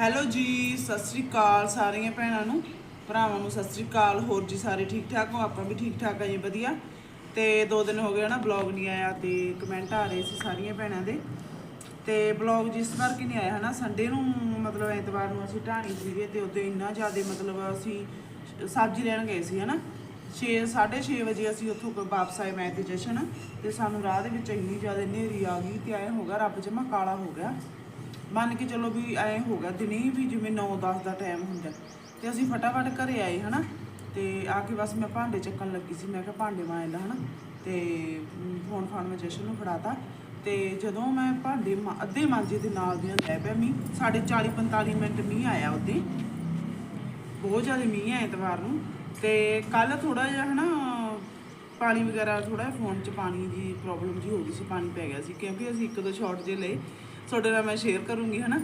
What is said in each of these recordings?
Hello ਜੀ, ਸਤਿ ਸ੍ਰੀ ਅਕਾਲ ਸਾਰੀਆਂ ਭੈਣਾਂ ਨੂੰ, ਭਰਾਵਾਂ ਨੂੰ ਸਤਿ ਸ੍ਰੀ ਅਕਾਲ, ਹੋਰ ਜੀ ਸਾਰੇ ਠੀਕ ਠਾਕ ਹੋ? ਆਪਾਂ ਵੀ ਠੀਕ ਠਾਕ ਆ ਜੀ ਵਧੀਆ। ਤੇ ਦੋ ਦਿਨ ਹੋ ਗਏ ਨਾ ਬਲੌਗ ਨਹੀਂ ਆਇਆ ਤੇ ਕਮੈਂਟ ਆ ਰਹੇ ਸੀ ਸਾਰੀਆਂ ਭੈਣਾਂ ਦੇ। ਤੇ ਬਲੌਗ ਜਿਸ ਵਾਰ ਕਿ ਨਹੀਂ ਆਇਆ, ਹਨਾ ਸੰਡੇ ਨੂੰ ਮਤਲਬ ਐਤਵਾਰ ਨੂੰ ਅਸੀਂ ਢਾਣੀ ਸੀਗੇ ਤੇ ਉੱਤੇ ਇੰਨਾ ਜ਼ਿਆਦਾ ਮਤਲਬ ਅਸੀਂ ਸਬਜ਼ੀ ਲੈਣ ਗਏ ਸੀ, ਹਨਾ। 6 6:30 ਵਜੇ ਅਸੀਂ ਉੱਥੋਂ ਵਾਪਸ ਆਏ ਮੈਂ ਤੇ ਜਸ਼ਨ, ਤੇ ਸਾਨੂੰ ਰਾਹ ਦੇ ਵਿੱਚ ਇੰਨੀ ਜ਼ਿਆਦਾ ਹਨੇਰੀ ਆ ਗਈ ਤੇ ਐ ਹੋ ਗਿਆ, ਰੱਬ ਜਮਾ ਕਾਲਾ ਹੋ ਗਿਆ। ਮੰਨ ਕੇ ਚਲੋ ਵੀ ਐ ਹੋ ਗਿਆ, ਦਿਨੇ ਵੀ ਜਿਵੇਂ 9-10 ਦਾ ਟਾਈਮ ਹੁੰਦਾ। ਤੇ ਅਸੀਂ ਫਟਾਫਟ ਘਰੇ ਆਏ, ਹਨਾ? ਤੇ ਆ ਕੇ ਬਸ ਮੈਂ ਭਾਂਡੇ ਚੱਕਣ ਲੱਗੀ ਸੀ। ਮੈਂ ਕਿਹਾ ਭਾਂਡੇ ਮਾਂਜ ਲਾ, ਹਨਾ? ਤੇ ਫੋਨ ਫਾਨ ਮੈਂ ਜਸ਼ਨ ਨੂੰ ਫੜਾਤਾ। ਤੇ ਜਦੋਂ ਮੈਂ ਭਾਂਡੇ ਮਾ- ਅੱਧੇ ਮਾਂਜੇ ਦੇ ਨਾਲ ਦੀਆਂ ਲੈ ਪਿਆ ਮੀਂਹ ਸਾਡੇ 40-45 ਮਿੰਟ ਮੀਂਹ ਆਇਆ ਉਹਦੇ। ਬਹੁਤ ਜ਼ਿਆਦਾ ਮੀਂਹ ਹੈ ਐਤਵਾਰ ਨੂੰ। ਤੇ ਕੱਲ ਥੋੜਾ ਜਿਹਾ, ਹਨਾ, ਪਾਣੀ ਵਗੈਰਾ ਥੋੜਾ ਫੋਨ 'ਚ ਪਾਣੀ ਦੀ ਪ੍ਰੋਬਲਮ ਜੀ ਹੋ ਗਈ ਸੀ, ਪਾਣੀ ਪੈ ਗਿਆ ਸੀ। ਕਿਉਂਕਿ ਅਸੀਂ ਇੱਕ ਦੋ ਸ਼ਾਟ ਜੇ ਲਏ। ਤੁਹਾਡੇ ਨਾਲ ਮੈਂ ਸ਼ੇਅਰ ਕਰੂੰਗੀ ਹਨਾ?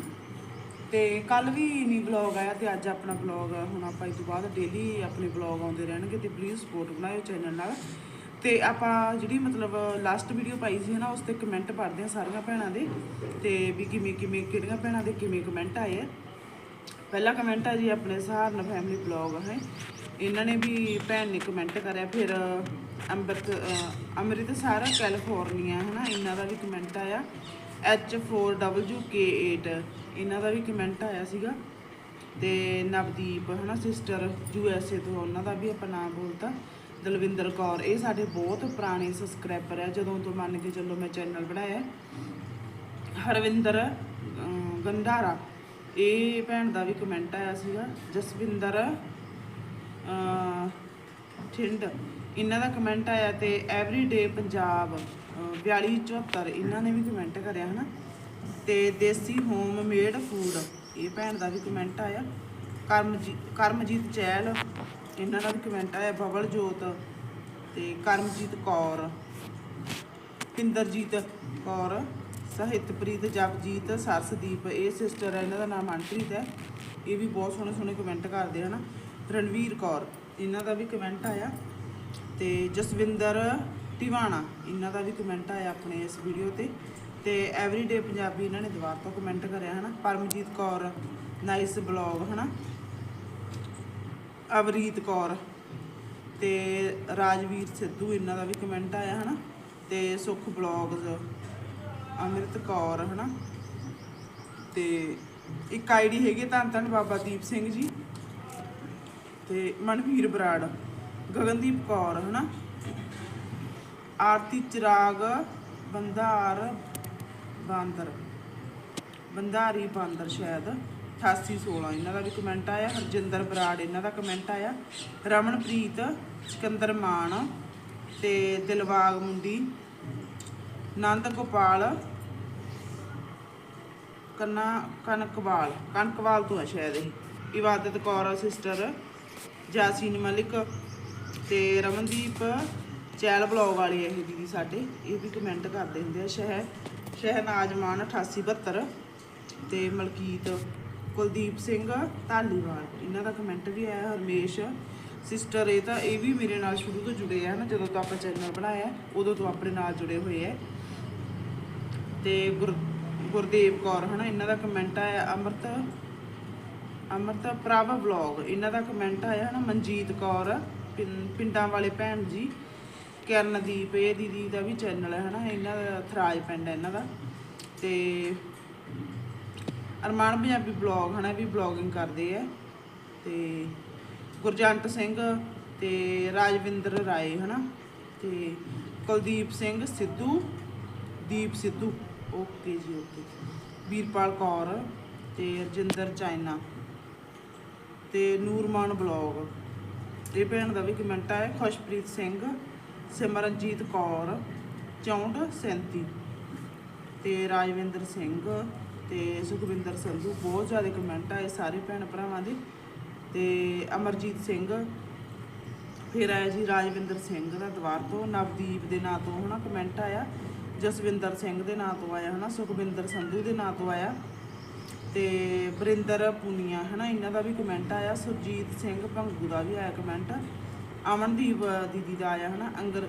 ਤੇ ਕੱਲ ਵੀ ਨਹੀਂ ਬਲੌਗ ਆਇਆ ਤੇ ਅੱਜ ਆਪਣਾ ਬਲੌਗ ਹੁਣ ਆਪਾਂ ਇਸ ਤੋਂ ਬਾਅਦ ਡੇਲੀ ਆਪਣੇ ਬਲੌਗ ਆਉਂਦੇ ਰਹਿਣਗੇ ਤੇ ਪਲੀਜ਼ ਸਪੋਰਟ ਬਣਾਇਓ ਚੈਨਲ ਨਾਲ। ਤੇ ਆਪਾਂ ਜਿਹੜੀ ਮਤਲਬ ਲਾਸਟ ਵੀਡੀਓ ਪਾਈ ਸੀ ਹਨਾ ਉਸ ਤੇ ਕਮੈਂਟ ਪੜ੍ਹਦੇ ਆ ਸਾਰੀਆਂ ਭੈਣਾਂ ਦੇ। ਤੇ ਵੀ ਕਿਵੇਂ ਕਿਵੇਂ ਕਿਹੜੀਆਂ ਭੈਣਾਂ ਦੇ ਕਿਵੇਂ ਕਮੈਂਟ ਆਏ ਆ। ਪਹਿਲਾ ਕਮੈਂਟ ਆ ਜੀ ਆਪਣੇ ਸਹਾਰਨ ਫੈਮਿਲੀ ਬਲੌਗ ਹੈ। ਇਹਨਾਂ ਨੇ ਵੀ ਭੈਣ ਨੇ ਕਮੈਂਟ ਕਰਿਆ ਫਿਰ ਅੰਮ੍ਰਿਤ ਅਹ, ਅੰਮ੍ਰਿਤਸਰ ਕੈਲੀਫੋਰਨੀਆ ਹੈ ਨਾ ਇਹਨਾਂ ਦਾ ਵੀ ਕਮੈਂਟ ਆਇਆ। H4WK8 ਇਹਨਾਂ ਦਾ ਵੀ ਕਮੈਂਟ ਆਇਆ ਸੀਗਾ। ਤੇ ਨਵਦੀਪ ਹੈ ਨਾ ਸਿਸਟਰ ਯੂਐਸਏ ਤੋਂ ਉਹਨਾਂ ਦਾ ਵੀ ਆਪਾਂ ਨਾਮ ਬੋਲਤਾ। ਦਲਵਿੰਦਰ ਕੌਰ ਇਹ ਸਾਡੇ ਬਹੁਤ ਪੁਰਾਣੇ ਸਬਸਕ੍ਰਾਈਬਰ ਹੈ ਜਦੋਂ ਤੋਂ ਮੰਨ ਕੇ ਚੱਲੋ ਮੈਂ ਚੈਨਲ ਬਣਾਇਆ। ਹਰਵਿੰਦਰ ਗੰਧਾਰਾ ਇਹ ਭੈਣ ਦਾ ਵੀ ਕਮੈਂਟ ਆਇਆ ਸੀਗਾ। ਜਸਵਿੰਦਰ ਅਮ, ਠਿੰਡ ਇਹਨਾਂ ਦਾ ਕਮੈਂਟ ਆਇਆ ਤੇ ਐਵਰੀਡੇ ਪੰਜਾਬ। 4274 ਇਹਨਾਂ ਨੇ ਵੀ ਕਮੈਂਟ ਕਰਿਆ ਹਨਾ। ਤੇ ਦੇਸੀ ਹੋਮ ਮੇਡ ਫੂਡ ਇਹ ਭੈਣ ਦਾ ਵੀ ਕਮੈਂਟ ਆਇਆ। ਕਰਮਜੀਤ ਕਰਮਜੀਤ ਚਹਿਲ ਇਹਨਾਂ ਦਾ ਵੀ ਕਮੈਂਟ ਆਇਆ ਬਬਲ ਜੋਤ ਤੇ ਕਰਮਜੀਤ ਕੌਰ, ਪਿੰਦਰਜੀਤ ਕੌਰ, ਸਾਹਿਤਪ੍ਰੀਤ ਜਗਜੀਤ ਸਰਸਦੀਪ, ਇਹ ਸਿਸਟਰ ਹੈ ਇਹਨਾਂ ਦਾ ਨਾਮ ਮਨਪ੍ਰੀਤ ਹੈ। ਇਹ ਵੀ ਬਹੁਤ ਸੋਹਣੇ ਸੋਹਣੇ ਕਮੈਂਟ ਕਰਦੇ ਹਨ। ਰਣਵੀਰ ਕੌਰ, ਇਹਨਾਂ ਦਾ ਵੀ ਕਮੈਂਟ ਆਇਆ। ਤੇ ਜਸਵਿੰਦਰ ਟਿਵਾਣਾ ਇਹਨਾਂ ਦਾ ਵੀ ਕਮੈਂਟ ਆਇਆ ਆਪਣੇ ਇਸ ਵੀਡੀਓ ਤੇ। ਤੇ ਐਵਰੀਡੇ ਪੰਜਾਬੀ ਇਹਨਾਂ ਨੇ ਦੁਬਾਰਾ ਤੋਂ ਕਮੈਂਟ ਕਰਿਆ, ਹਨਾ? ਪਰਮਜੀਤ ਕੌਰ ਨਾਈਸ ਬਲੌਗ ਹਨਾ? ਅਵਰੀਤ ਕੌਰ ਤੇ ਰਾਜਵੀਰ ਸਿੱਧੂ, ਇਹਨਾਂ ਦਾ ਵੀ ਕਮੈਂਟ ਆਇਆ, ਹਨਾ? ਤੇ ਸੁਖ ਬਲੌਗਸ ਅੰਮ੍ਰਿਤ ਕੌਰ, ਹਨਾ? ਤੇ ਇੱਕ ਆਈਡੀ ਹੈਗੀ ਧੰਨ ਧੰਨ ਬਾਬਾ ਦੀਪ ਸਿੰਘ ਜੀ। ਤੇ ਮਨਵੀਰ ਬਰਾੜ, ਗਗਨਦੀਪ ਕੌਰ, ਹਨਾ? ਆਰਤੀ ਚਿਰਾਗ ਬੰਧਾਰ ਬਾਂਦਰ। ਬੰਧਾਰੀ ਬਾਂਦਰ ਸ਼ਾਇਦ। 8816 ਇਹਨਾਂ ਦਾ ਵੀ ਕਮੈਂਟ ਆਇਆ, ਹਰਜਿੰਦਰ ਬਰਾੜ ਇਹਨਾਂ ਦਾ ਕਮੈਂਟ ਆਇਆ। ਰਮਨਪ੍ਰੀਤ ਸਿਕੰਦਰ ਮਾਨ ਤੇ ਦਿਲਵਾਗ ਮੁੰਡੀ ਨੰਦ ਗੋਪਾਲ, ਕੰਨਾ ਕਨਕਵਾਲ ਕਨਕਵਾਲ ਤੋਂ ਹੈ ਸ਼ਾਇਦ ਇਹ। ਇਬਾਦਤ ਕੌਰ, ਸਿਸਟਰ ਜਾਸੀਨ ਮਲਿਕ ਤੇ ਰਮਨਦੀਪ ਚੈਲ ਬਲੌਗ ਵਾਲੇ ਹੈ ਇਹ ਦੀਦੀ ਸਾਡੇ, ਇਹ ਵੀ ਕਮੈਂਟ ਕਰਦੇ ਹੁੰਦੇ ਆ, ਸ਼ਹਿ ਸ਼ਹਿਨਾਜ਼ ਮਾਨ 8872 ਤੇ ਮਲਕੀਤ ਕੁਲਦੀਪ ਸਿੰਘ ਧਾਲੀਵਾਲ। ਇਹਨਾਂ ਦਾ ਕਮੈਂਟ ਵੀ ਆਇਆ, ਹਰਮੇਸ਼ ਸਿਸਟਰ ਇਹ ਤਾਂ ਇਹ ਵੀ ਮੇਰੇ ਨਾਲ ਸ਼ੁਰੂ ਤੋਂ ਜੁੜੇ ਆ ਨਾ ਜਦੋਂ ਤੋਂ ਆਪਾਂ ਚੈਨਲ ਬਣਾਇਆ, ਉਦੋਂ ਤੋਂ ਆਪਣੇ ਨਾਲ ਜੁੜੇ ਹੋਏ ਆ। ਤੇ ਗੁਰ, ਗੁਰਦੇਵ ਕੌਰ, ਹਨਾ, ਇਹਨਾਂ ਦਾ ਕਮੈਂਟ ਆਇਆ, ਅਮਰਤ ਅਮਰਤ ਪ੍ਰਭ ਵਲੌਗ, ਇਹਨਾਂ ਦਾ ਕਮੈਂਟ ਆਇਆ, ਹਨਾ, ਮਨਜੀਤ ਕੌਰ, ਪਿੰ- ਪਿੰਡਾਂ ਵਾਲੇ ਭੈਣ ਜੀ। ਕਰਨਦੀਪ, ਇਹ ਦੀਦੀ ਦਾ ਵੀ ਚੈਨਲ ਹੈ ਹਨਾ, ਇਹਨਾਂ ਦਾ ਥਰਾਜ ਪਿੰਡ ਹੈ ਇਹਨਾਂ ਦਾ। ਤੇ ਅਰਮਾਨ ਪੰਜਾਬੀ ਬਲੌਗ ਹਨਾ, ਇਹ ਵੀ ਬਲੌਗਿੰਗ ਕਰਦੇ ਆ। ਤੇ ਗੁਰਜੰਟ ਸਿੰਘ ਤੇ ਰਾਜਵਿੰਦਰ ਰਾਏ ਹਨਾ, ਤੇ ਕੁਲਦੀਪ ਸਿੰਘ ਸਿੱਧੂ, ਦੀਪ ਸਿੱਧੂ, ਓਕੇ ਜੀ, ਓਕੇ। ਵੀਰਪਾਲ ਕੌਰ ਤੇ ਰਜਿੰਦਰ ਚਾਈਨਾ। ਤੇ ਨੂਰਮਾਨ ਬਲੌਗ ਇਹ ਭੈਣ ਦਾ ਵੀ ਕਮੈਂਟ ਆਇਆ, ਖੁਸ਼ਪ੍ਰੀਤ ਸਿੰਘ ਸਿਮਰਨਜੀਤ ਕੌਰ 6437 ਤੇ ਰਾਜਵਿੰਦਰ ਸਿੰਘ ਤੇ ਸੁਖਵਿੰਦਰ ਸੰਧੂ, ਬਹੁਤ ਜ਼ਿਆਦਾ ਕਮੈਂਟ ਆਏ ਸਾਰੇ ਭੈਣ ਭਰਾਵਾਂ ਦੇ ਤੇ ਅਮਰਜੀਤ ਸਿੰਘ, ਫਿਰ ਆਇਆ ਜੀ ਰਾਜਵਿੰਦਰ ਸਿੰਘ ਦਾ ਦਵਾਰ ਤੋਂ, ਨਵਦੀਪ ਦੇ ਨਾਂ ਤੋਂ ਹਨਾ ਕਮੈਂਟ ਆਇਆ, ਜਸਵਿੰਦਰ ਸਿੰਘ ਦੇ ਨਾਂ ਤੋਂ ਆਇਆ ਹਨਾ, ਸੁਖਵਿੰਦਰ ਸੰਧੂ ਦੇ ਨਾਂ ਤੋਂ ਆਇਆ ਤੇ ਬਰਿੰਦਰ ਪੁਨੀਆ ਹਨਾ, ਇਹਨਾਂ ਦਾ ਵੀ ਕਮੈਂਟ ਆਇਆ, ਸੁਰਜੀਤ ਸਿੰਘ ਭੰਗੂ ਦਾ ਵੀ ਆਇਆ ਕਮੈਂਟ ਅਮਨਦੀਪ ਦੀਦੀ ਦਾ ਆਇਆ ਹਨਾ, ਅੰਗਰ,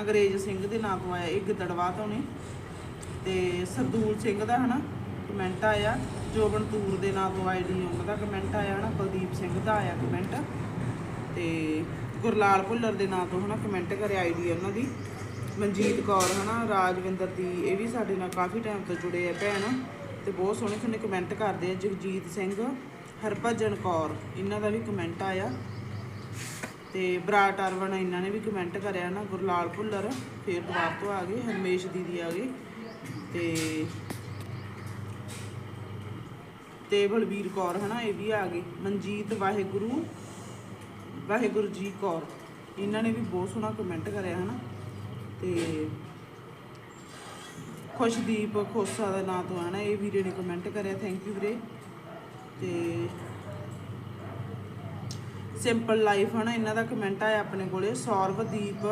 ਅੰਗਰੇਜ਼ ਸਿੰਘ ਦੇ ਨਾਂ ਤੋਂ ਆਇਆ ਇਹ ਗਿੱਦੜਵਾ ਤੋਂ ਨੇ। ਤੇ ਸਰਦੂਲ ਸਿੰਘ ਦਾ ਹਨਾ ਕਮੈਂਟ ਆਇਆ, ਜੋਬਨ ਤੂਰ ਦੇ ਨਾਂ ਤੋਂ ਆਈਡੀ ਉਹਨਾਂ ਦਾ ਕਮੈਂਟ ਆਇਆ ਹਨਾ, ਕੁਲਦੀਪ ਸਿੰਘ ਦਾ ਆਇਆ ਕਮੈਂਟ ਤੇ ਗੁਰਲਾਲ ਭੁੱਲਰ ਦੇ ਨਾਂ ਤੋਂ ਹਨਾ ਕਮੈਂਟ ਕਰਿਆ ਆਈਡੀ ਉਹਨਾਂ ਦੀ। ਮਨਜੀਤ ਕੌਰ ਹਨਾ, ਰਾਜਵਿੰਦਰ ਦੀ, ਇਹ ਵੀ ਸਾਡੇ ਨਾਲ ਕਾਫੀ ਟਾਈਮ ਤੋਂ ਜੁੜੇ ਆ ਭੈਣ। ਤੇ ਬਹੁਤ ਸੋਹਣੇ ਸੋਹਣੇ ਕਮੈਂਟ ਕਰਦੇ ਆ, ਜਗਜੀਤ ਸਿੰਘ, ਹਰਭਜਨ ਕੌਰ, ਇਹਨਾਂ ਦਾ ਵੀ ਕਮੈਂਟ ਆਇਆ। ਤੇ ਬਰਾਟ ਅਰਵਣ ਇਹਨਾਂ ਨੇ ਵੀ ਕਮੈਂਟ ਕਰਿਆ ਨਾ, ਗੁਰਲਾਲ ਭੁੱਲਰ, ਫੇਰ ਦੁਬਾਰ ਤੋਂ ਆ ਗਏ, ਹਰਮੇਸ਼ ਦੀਦੀ ਆ ਗਏ, ਤੇ ਤੇ ਬਲਵੀਰ ਕੌਰ ਹਨਾ, ਇਹ ਵੀ ਆ ਗਏ, ਮਨਜੀਤ ਵਾਹਿਗੁਰੂ ਵਾਹਿਗੁਰੂ ਜੀ ਕੌਰ, ਇਹਨਾਂ ਨੇ ਵੀ ਬਹੁਤ ਸੋਹਣਾ ਕਮੈਂਟ ਕਰਿਆ ਹਨਾ, ਤੇ ਖੁਸ਼ਦੀਪ ਖੋਸਾ ਦਾ ਨਾਂ ਤੋਂ ਹੈ ਨਾ ਇਹ ਵੀਰੇ ਨੇ ਕਮੈਂਟ ਕਰਿਆ ਥੈਂਕ ਯੂ ਵੀਰੇ, ਤੇ ਸਿੰਪਲ ਲਾਈਫ ਹਨਾ, ਇਹਨਾਂ ਦਾ ਕਮੈਂਟ ਆਇਆ ਆਪਣੇ ਕੋਲੇ, ਸੌਰਵਦੀਪ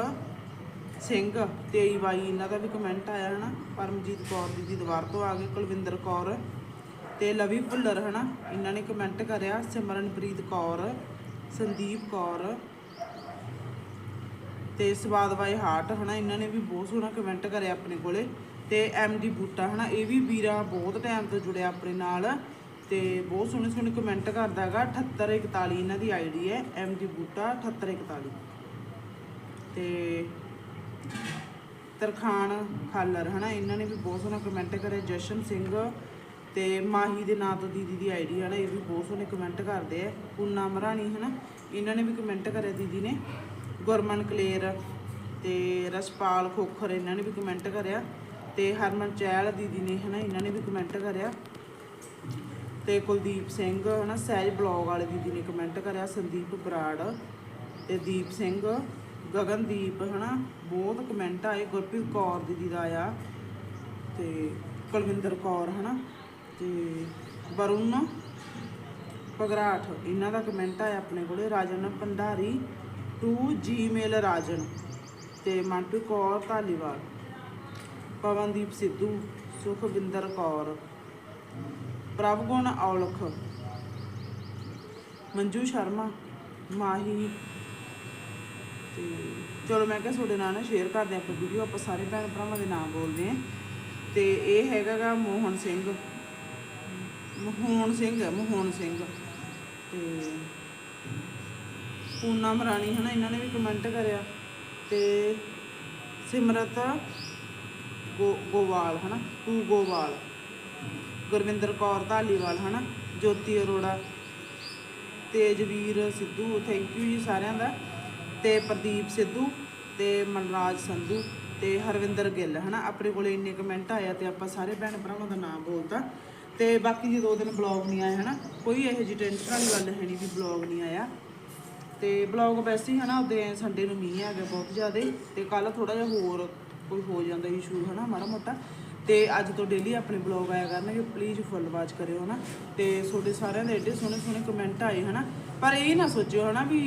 ਸਿੰਘ 23 ਬਾਈ ਇਹਨਾਂ ਦਾ ਵੀ ਕਮੈਂਟ ਆਇਆ ਹਨਾ, ਪਰਮਜੀਤ ਕੌਰ ਦੀ ਦੀਵਾਰ ਤੋਂ ਆ ਗਏ, ਕੁਲਵਿੰਦਰ ਕੌਰ ਤੇ ਲਵੀ ਭੁੱਲਰ ਹਨਾ, ਇਹਨਾਂ ਨੇ ਕਮੈਂਟ ਕਰਿਆ, ਸਿਮਰਨਪ੍ਰੀਤ ਕੌਰ, ਸੰਦੀਪ ਕੌਰ ਤੇ ਸਵਾਦ ਬਾਈ ਹਾਰਟ ਹਨਾ, ਇਹਨਾਂ ਨੇ ਵੀ ਬਹੁਤ ਸੋਹਣਾ ਕਮੈਂਟ ਕਰਿਆ ਆਪਣੇ ਕੋਲੇ ਤੇ ਐਮਡੀ ਬੂਟਾ ਹਨਾ, ਇਹ ਵੀ ਵੀਰਾ ਬਹੁਤ ਟਾਈਮ ਤੋਂ ਜੁੜਿਆ ਆਪਣੇ ਨਾਲ। ਤੇ ਬਹੁਤ ਸੋਹਣੇ ਸੋਹਣੇ ਕਮੈਂਟ ਕਰਦਾ ਹੈਗਾ 7841 ਇਹਨਾਂ ਦੀ ਆਈਡੀ ਹੈ ਐਮ ਐਮਡੀ ਬੂਟਾ 7841 ਤੇ ਤਰਖਾਨ ਖਾਲਰ, ਹਨਾ, ਇਹਨਾਂ ਨੇ ਵੀ ਬਹੁਤ ਸੋਹਣਾ ਕਮੈਂਟ ਕਰਿਆ, ਜਸ਼ਨ ਸਿੰਘ ਤੇ ਮਾਹੀ ਦੇ ਨਾਂ ਤੋਂ ਦੀਦੀ ਦੀ ਆਈਡੀ ਹੈ ਨਾ ਇਹ ਵੀ ਬਹੁਤ ਸੋਹਣੇ ਕਮੈਂਟ ਕਰਦੇ ਆ। ਪੂਨਾ ਮਰਾਣੀ, ਹਨਾ, ਇਹਨਾਂ ਨੇ ਵੀ ਕਮੈਂਟ ਕਰਿਆ ਦੀਦੀ ਨੇ। ਗੁਰਮਨ ਕਲੇਰ ਤੇ ਰਸਪਾਲ ਖੋਖਰ, ਇਹਨਾਂ ਨੇ ਵੀ ਕਮੈਂਟ ਕਰਿਆ। ਤੇ ਹਰਮਨ ਚਹਿਲ ਦੀਦੀ ਨੇ, ਹਨਾ, ਇਹਨਾਂ ਨੇ ਵੀ ਕਮੈਂਟ ਕਰਿਆ। ਤੇ ਕੁਲਦੀਪ ਸਿੰਘ, ਹਨਾ, ਸਹਿਜ ਬਲੌਗ ਵਾਲੇ ਦੀਦੀ ਨੇ ਕਮੈਂਟ ਕਰਿਆ, ਸੰਦੀਪ ਬਰਾੜ ਤੇ ਦੀਪ ਸਿੰਘ, ਗਗਨਦੀਪ, ਹਨਾ, ਬਹੁਤ ਕਮੈਂਟ ਆਏ, ਗੁਰਪ੍ਰੀਤ ਕੌਰ ਦੀਦੀ ਦਾ ਆਇਆ ਤੇ ਕੁਲਵਿੰਦਰ ਕੌਰ, ਹਨਾ, ਤੇ ਵਰੁਣ ਪਗਰਾਠ ਇਹਨਾਂ ਦਾ ਕਮੈਂਟ ਆਇਆ ਆਪਣੇ ਕੋਲੇ, ਰਾਜਨ ਭੰਡਾਰੀ ਟੂ ਜੀਮੇਲ ਰਾਜਨ ਤੇ ਮਨਪ੍ਰੀਤ ਕੌਰ ਧਾਲੀਵਾਲ, ਪਵਨਦੀਪ ਸਿੱਧੂ, ਸੁਖਵਿੰਦਰ ਕੌਰ। ਪ੍ਰਭਗੁਣ ਔਲਖ। ਮੰਜੂ ਸ਼ਰਮਾ, ਮਾਹੀ। ਤੇ ਚਲੋ ਮੈਂ ਕਿਹਾ ਤੁਹਾਡੇ ਨਾਲ ਨਾ ਸ਼ੇਅਰ ਕਰਦੇ ਆਪਾਂ ਵੀਡੀਓ ਆਪਾਂ ਸਾਰੇ ਭੈਣ ਭਰਾਵਾਂ ਦੇ ਨਾਮ ਬੋਲਦੇ ਆਂ ਤੇ ਇਹ ਹੈਗਾਗਾ ਮੋਹਨ ਸਿੰਘ। ਮੋਹਨ ਸਿੰਘ ਮੋਹਨ ਸਿੰਘ। ਤੇ ਪੂਨਮ ਰਾਣੀ ਹਨਾ, ਇਹਨਾਂ ਨੇ ਵੀ ਕਮੈਂਟ ਕਰਿਆ। ਤੇ ਸਿਮਰਤ ਗੋ, ਗੋਵਾਲ ਹਨਾ ਤੂ ਗੋਵਾਲ। ਗੁਰਵਿੰਦਰ ਕੌਰ ਧਾਲੀਵਾਲ, ਹਨਾ? ਜੋਤੀ ਅਰੋੜਾ, ਤੇਜਵੀਰ ਸਿੱਧੂ ਥੈਂਕ ਯੂ ਜੀ ਸਾਰਿਆਂ ਦਾ। ਤੇ ਪ੍ਰਦੀਪ ਸਿੱਧੂ ਤੇ ਮਨਰਾਜ ਸੰਧੂ ਤੇ ਹਰਵਿੰਦਰ ਗਿੱਲ, ਹਨਾ? ਆਪਣੇ ਕੋਲੇ ਇੰਨੇ ਕਮੈਂਟ ਆਇਆ ਤੇ ਆਪਾਂ ਸਾਰੇ ਭੈਣ ਭਰਾਵਾਂ ਦਾ ਨਾਮ ਬੋਲਤਾ। ਤੇ ਬਾਕੀ ਜੇ ਦੋ ਦਿਨ ਬਲੌਗ ਨਹੀਂ ਆਇਆ ਹਨਾ? ਕੋਈ ਇਹੋ ਜਿਹੀ ਟੈਨਸ਼ਨ ਵਾਲੀ ਗੱਲ ਹੈ ਨਹੀਂ ਵੀ ਬਲੌਗ ਨਹੀਂ ਆਇਆ। ਤੇ ਬਲੌਗ ਵੈਸੇ ਹੀ, ਹਨਾ, ਉਹਦੇ ਸੰਡੇ ਨੂੰ ਮੀਂਹ ਆ ਗਿਆ ਬਹੁਤ ਜ਼ਿਆਦਾ। ਤੇ ਕੱਲ ਥੋੜਾ ਜਿਹਾ ਹੋਰ ਕੋਈ ਹੋ ਜਾਂਦਾ ਇਸ਼ੂ ਹਨਾ, ਮਾੜਾ ਮੋਟਾ। ਤੇ ਅੱਜ ਤੋਂ ਡੇਲੀ ਆਪਣੇ ਬਲੌਗ ਆਇਆ ਕਰਨਗੇ ਪਲੀਜ਼ ਫੁੱਲ ਵਾਚ ਕਰਿਓ ਹਨਾ। ਤੇ ਤੁਹਾਡੇ ਸਾਰਿਆਂ ਦੇ ਐਡੇ ਸੋਹਣੇ ਸੋਹਣੇ ਕਮੈਂਟ ਆਏ ਹਨਾ। ਪਰ ਇਹ ਨਾ ਸੋਚਿਓ ਹਨਾ ਵੀ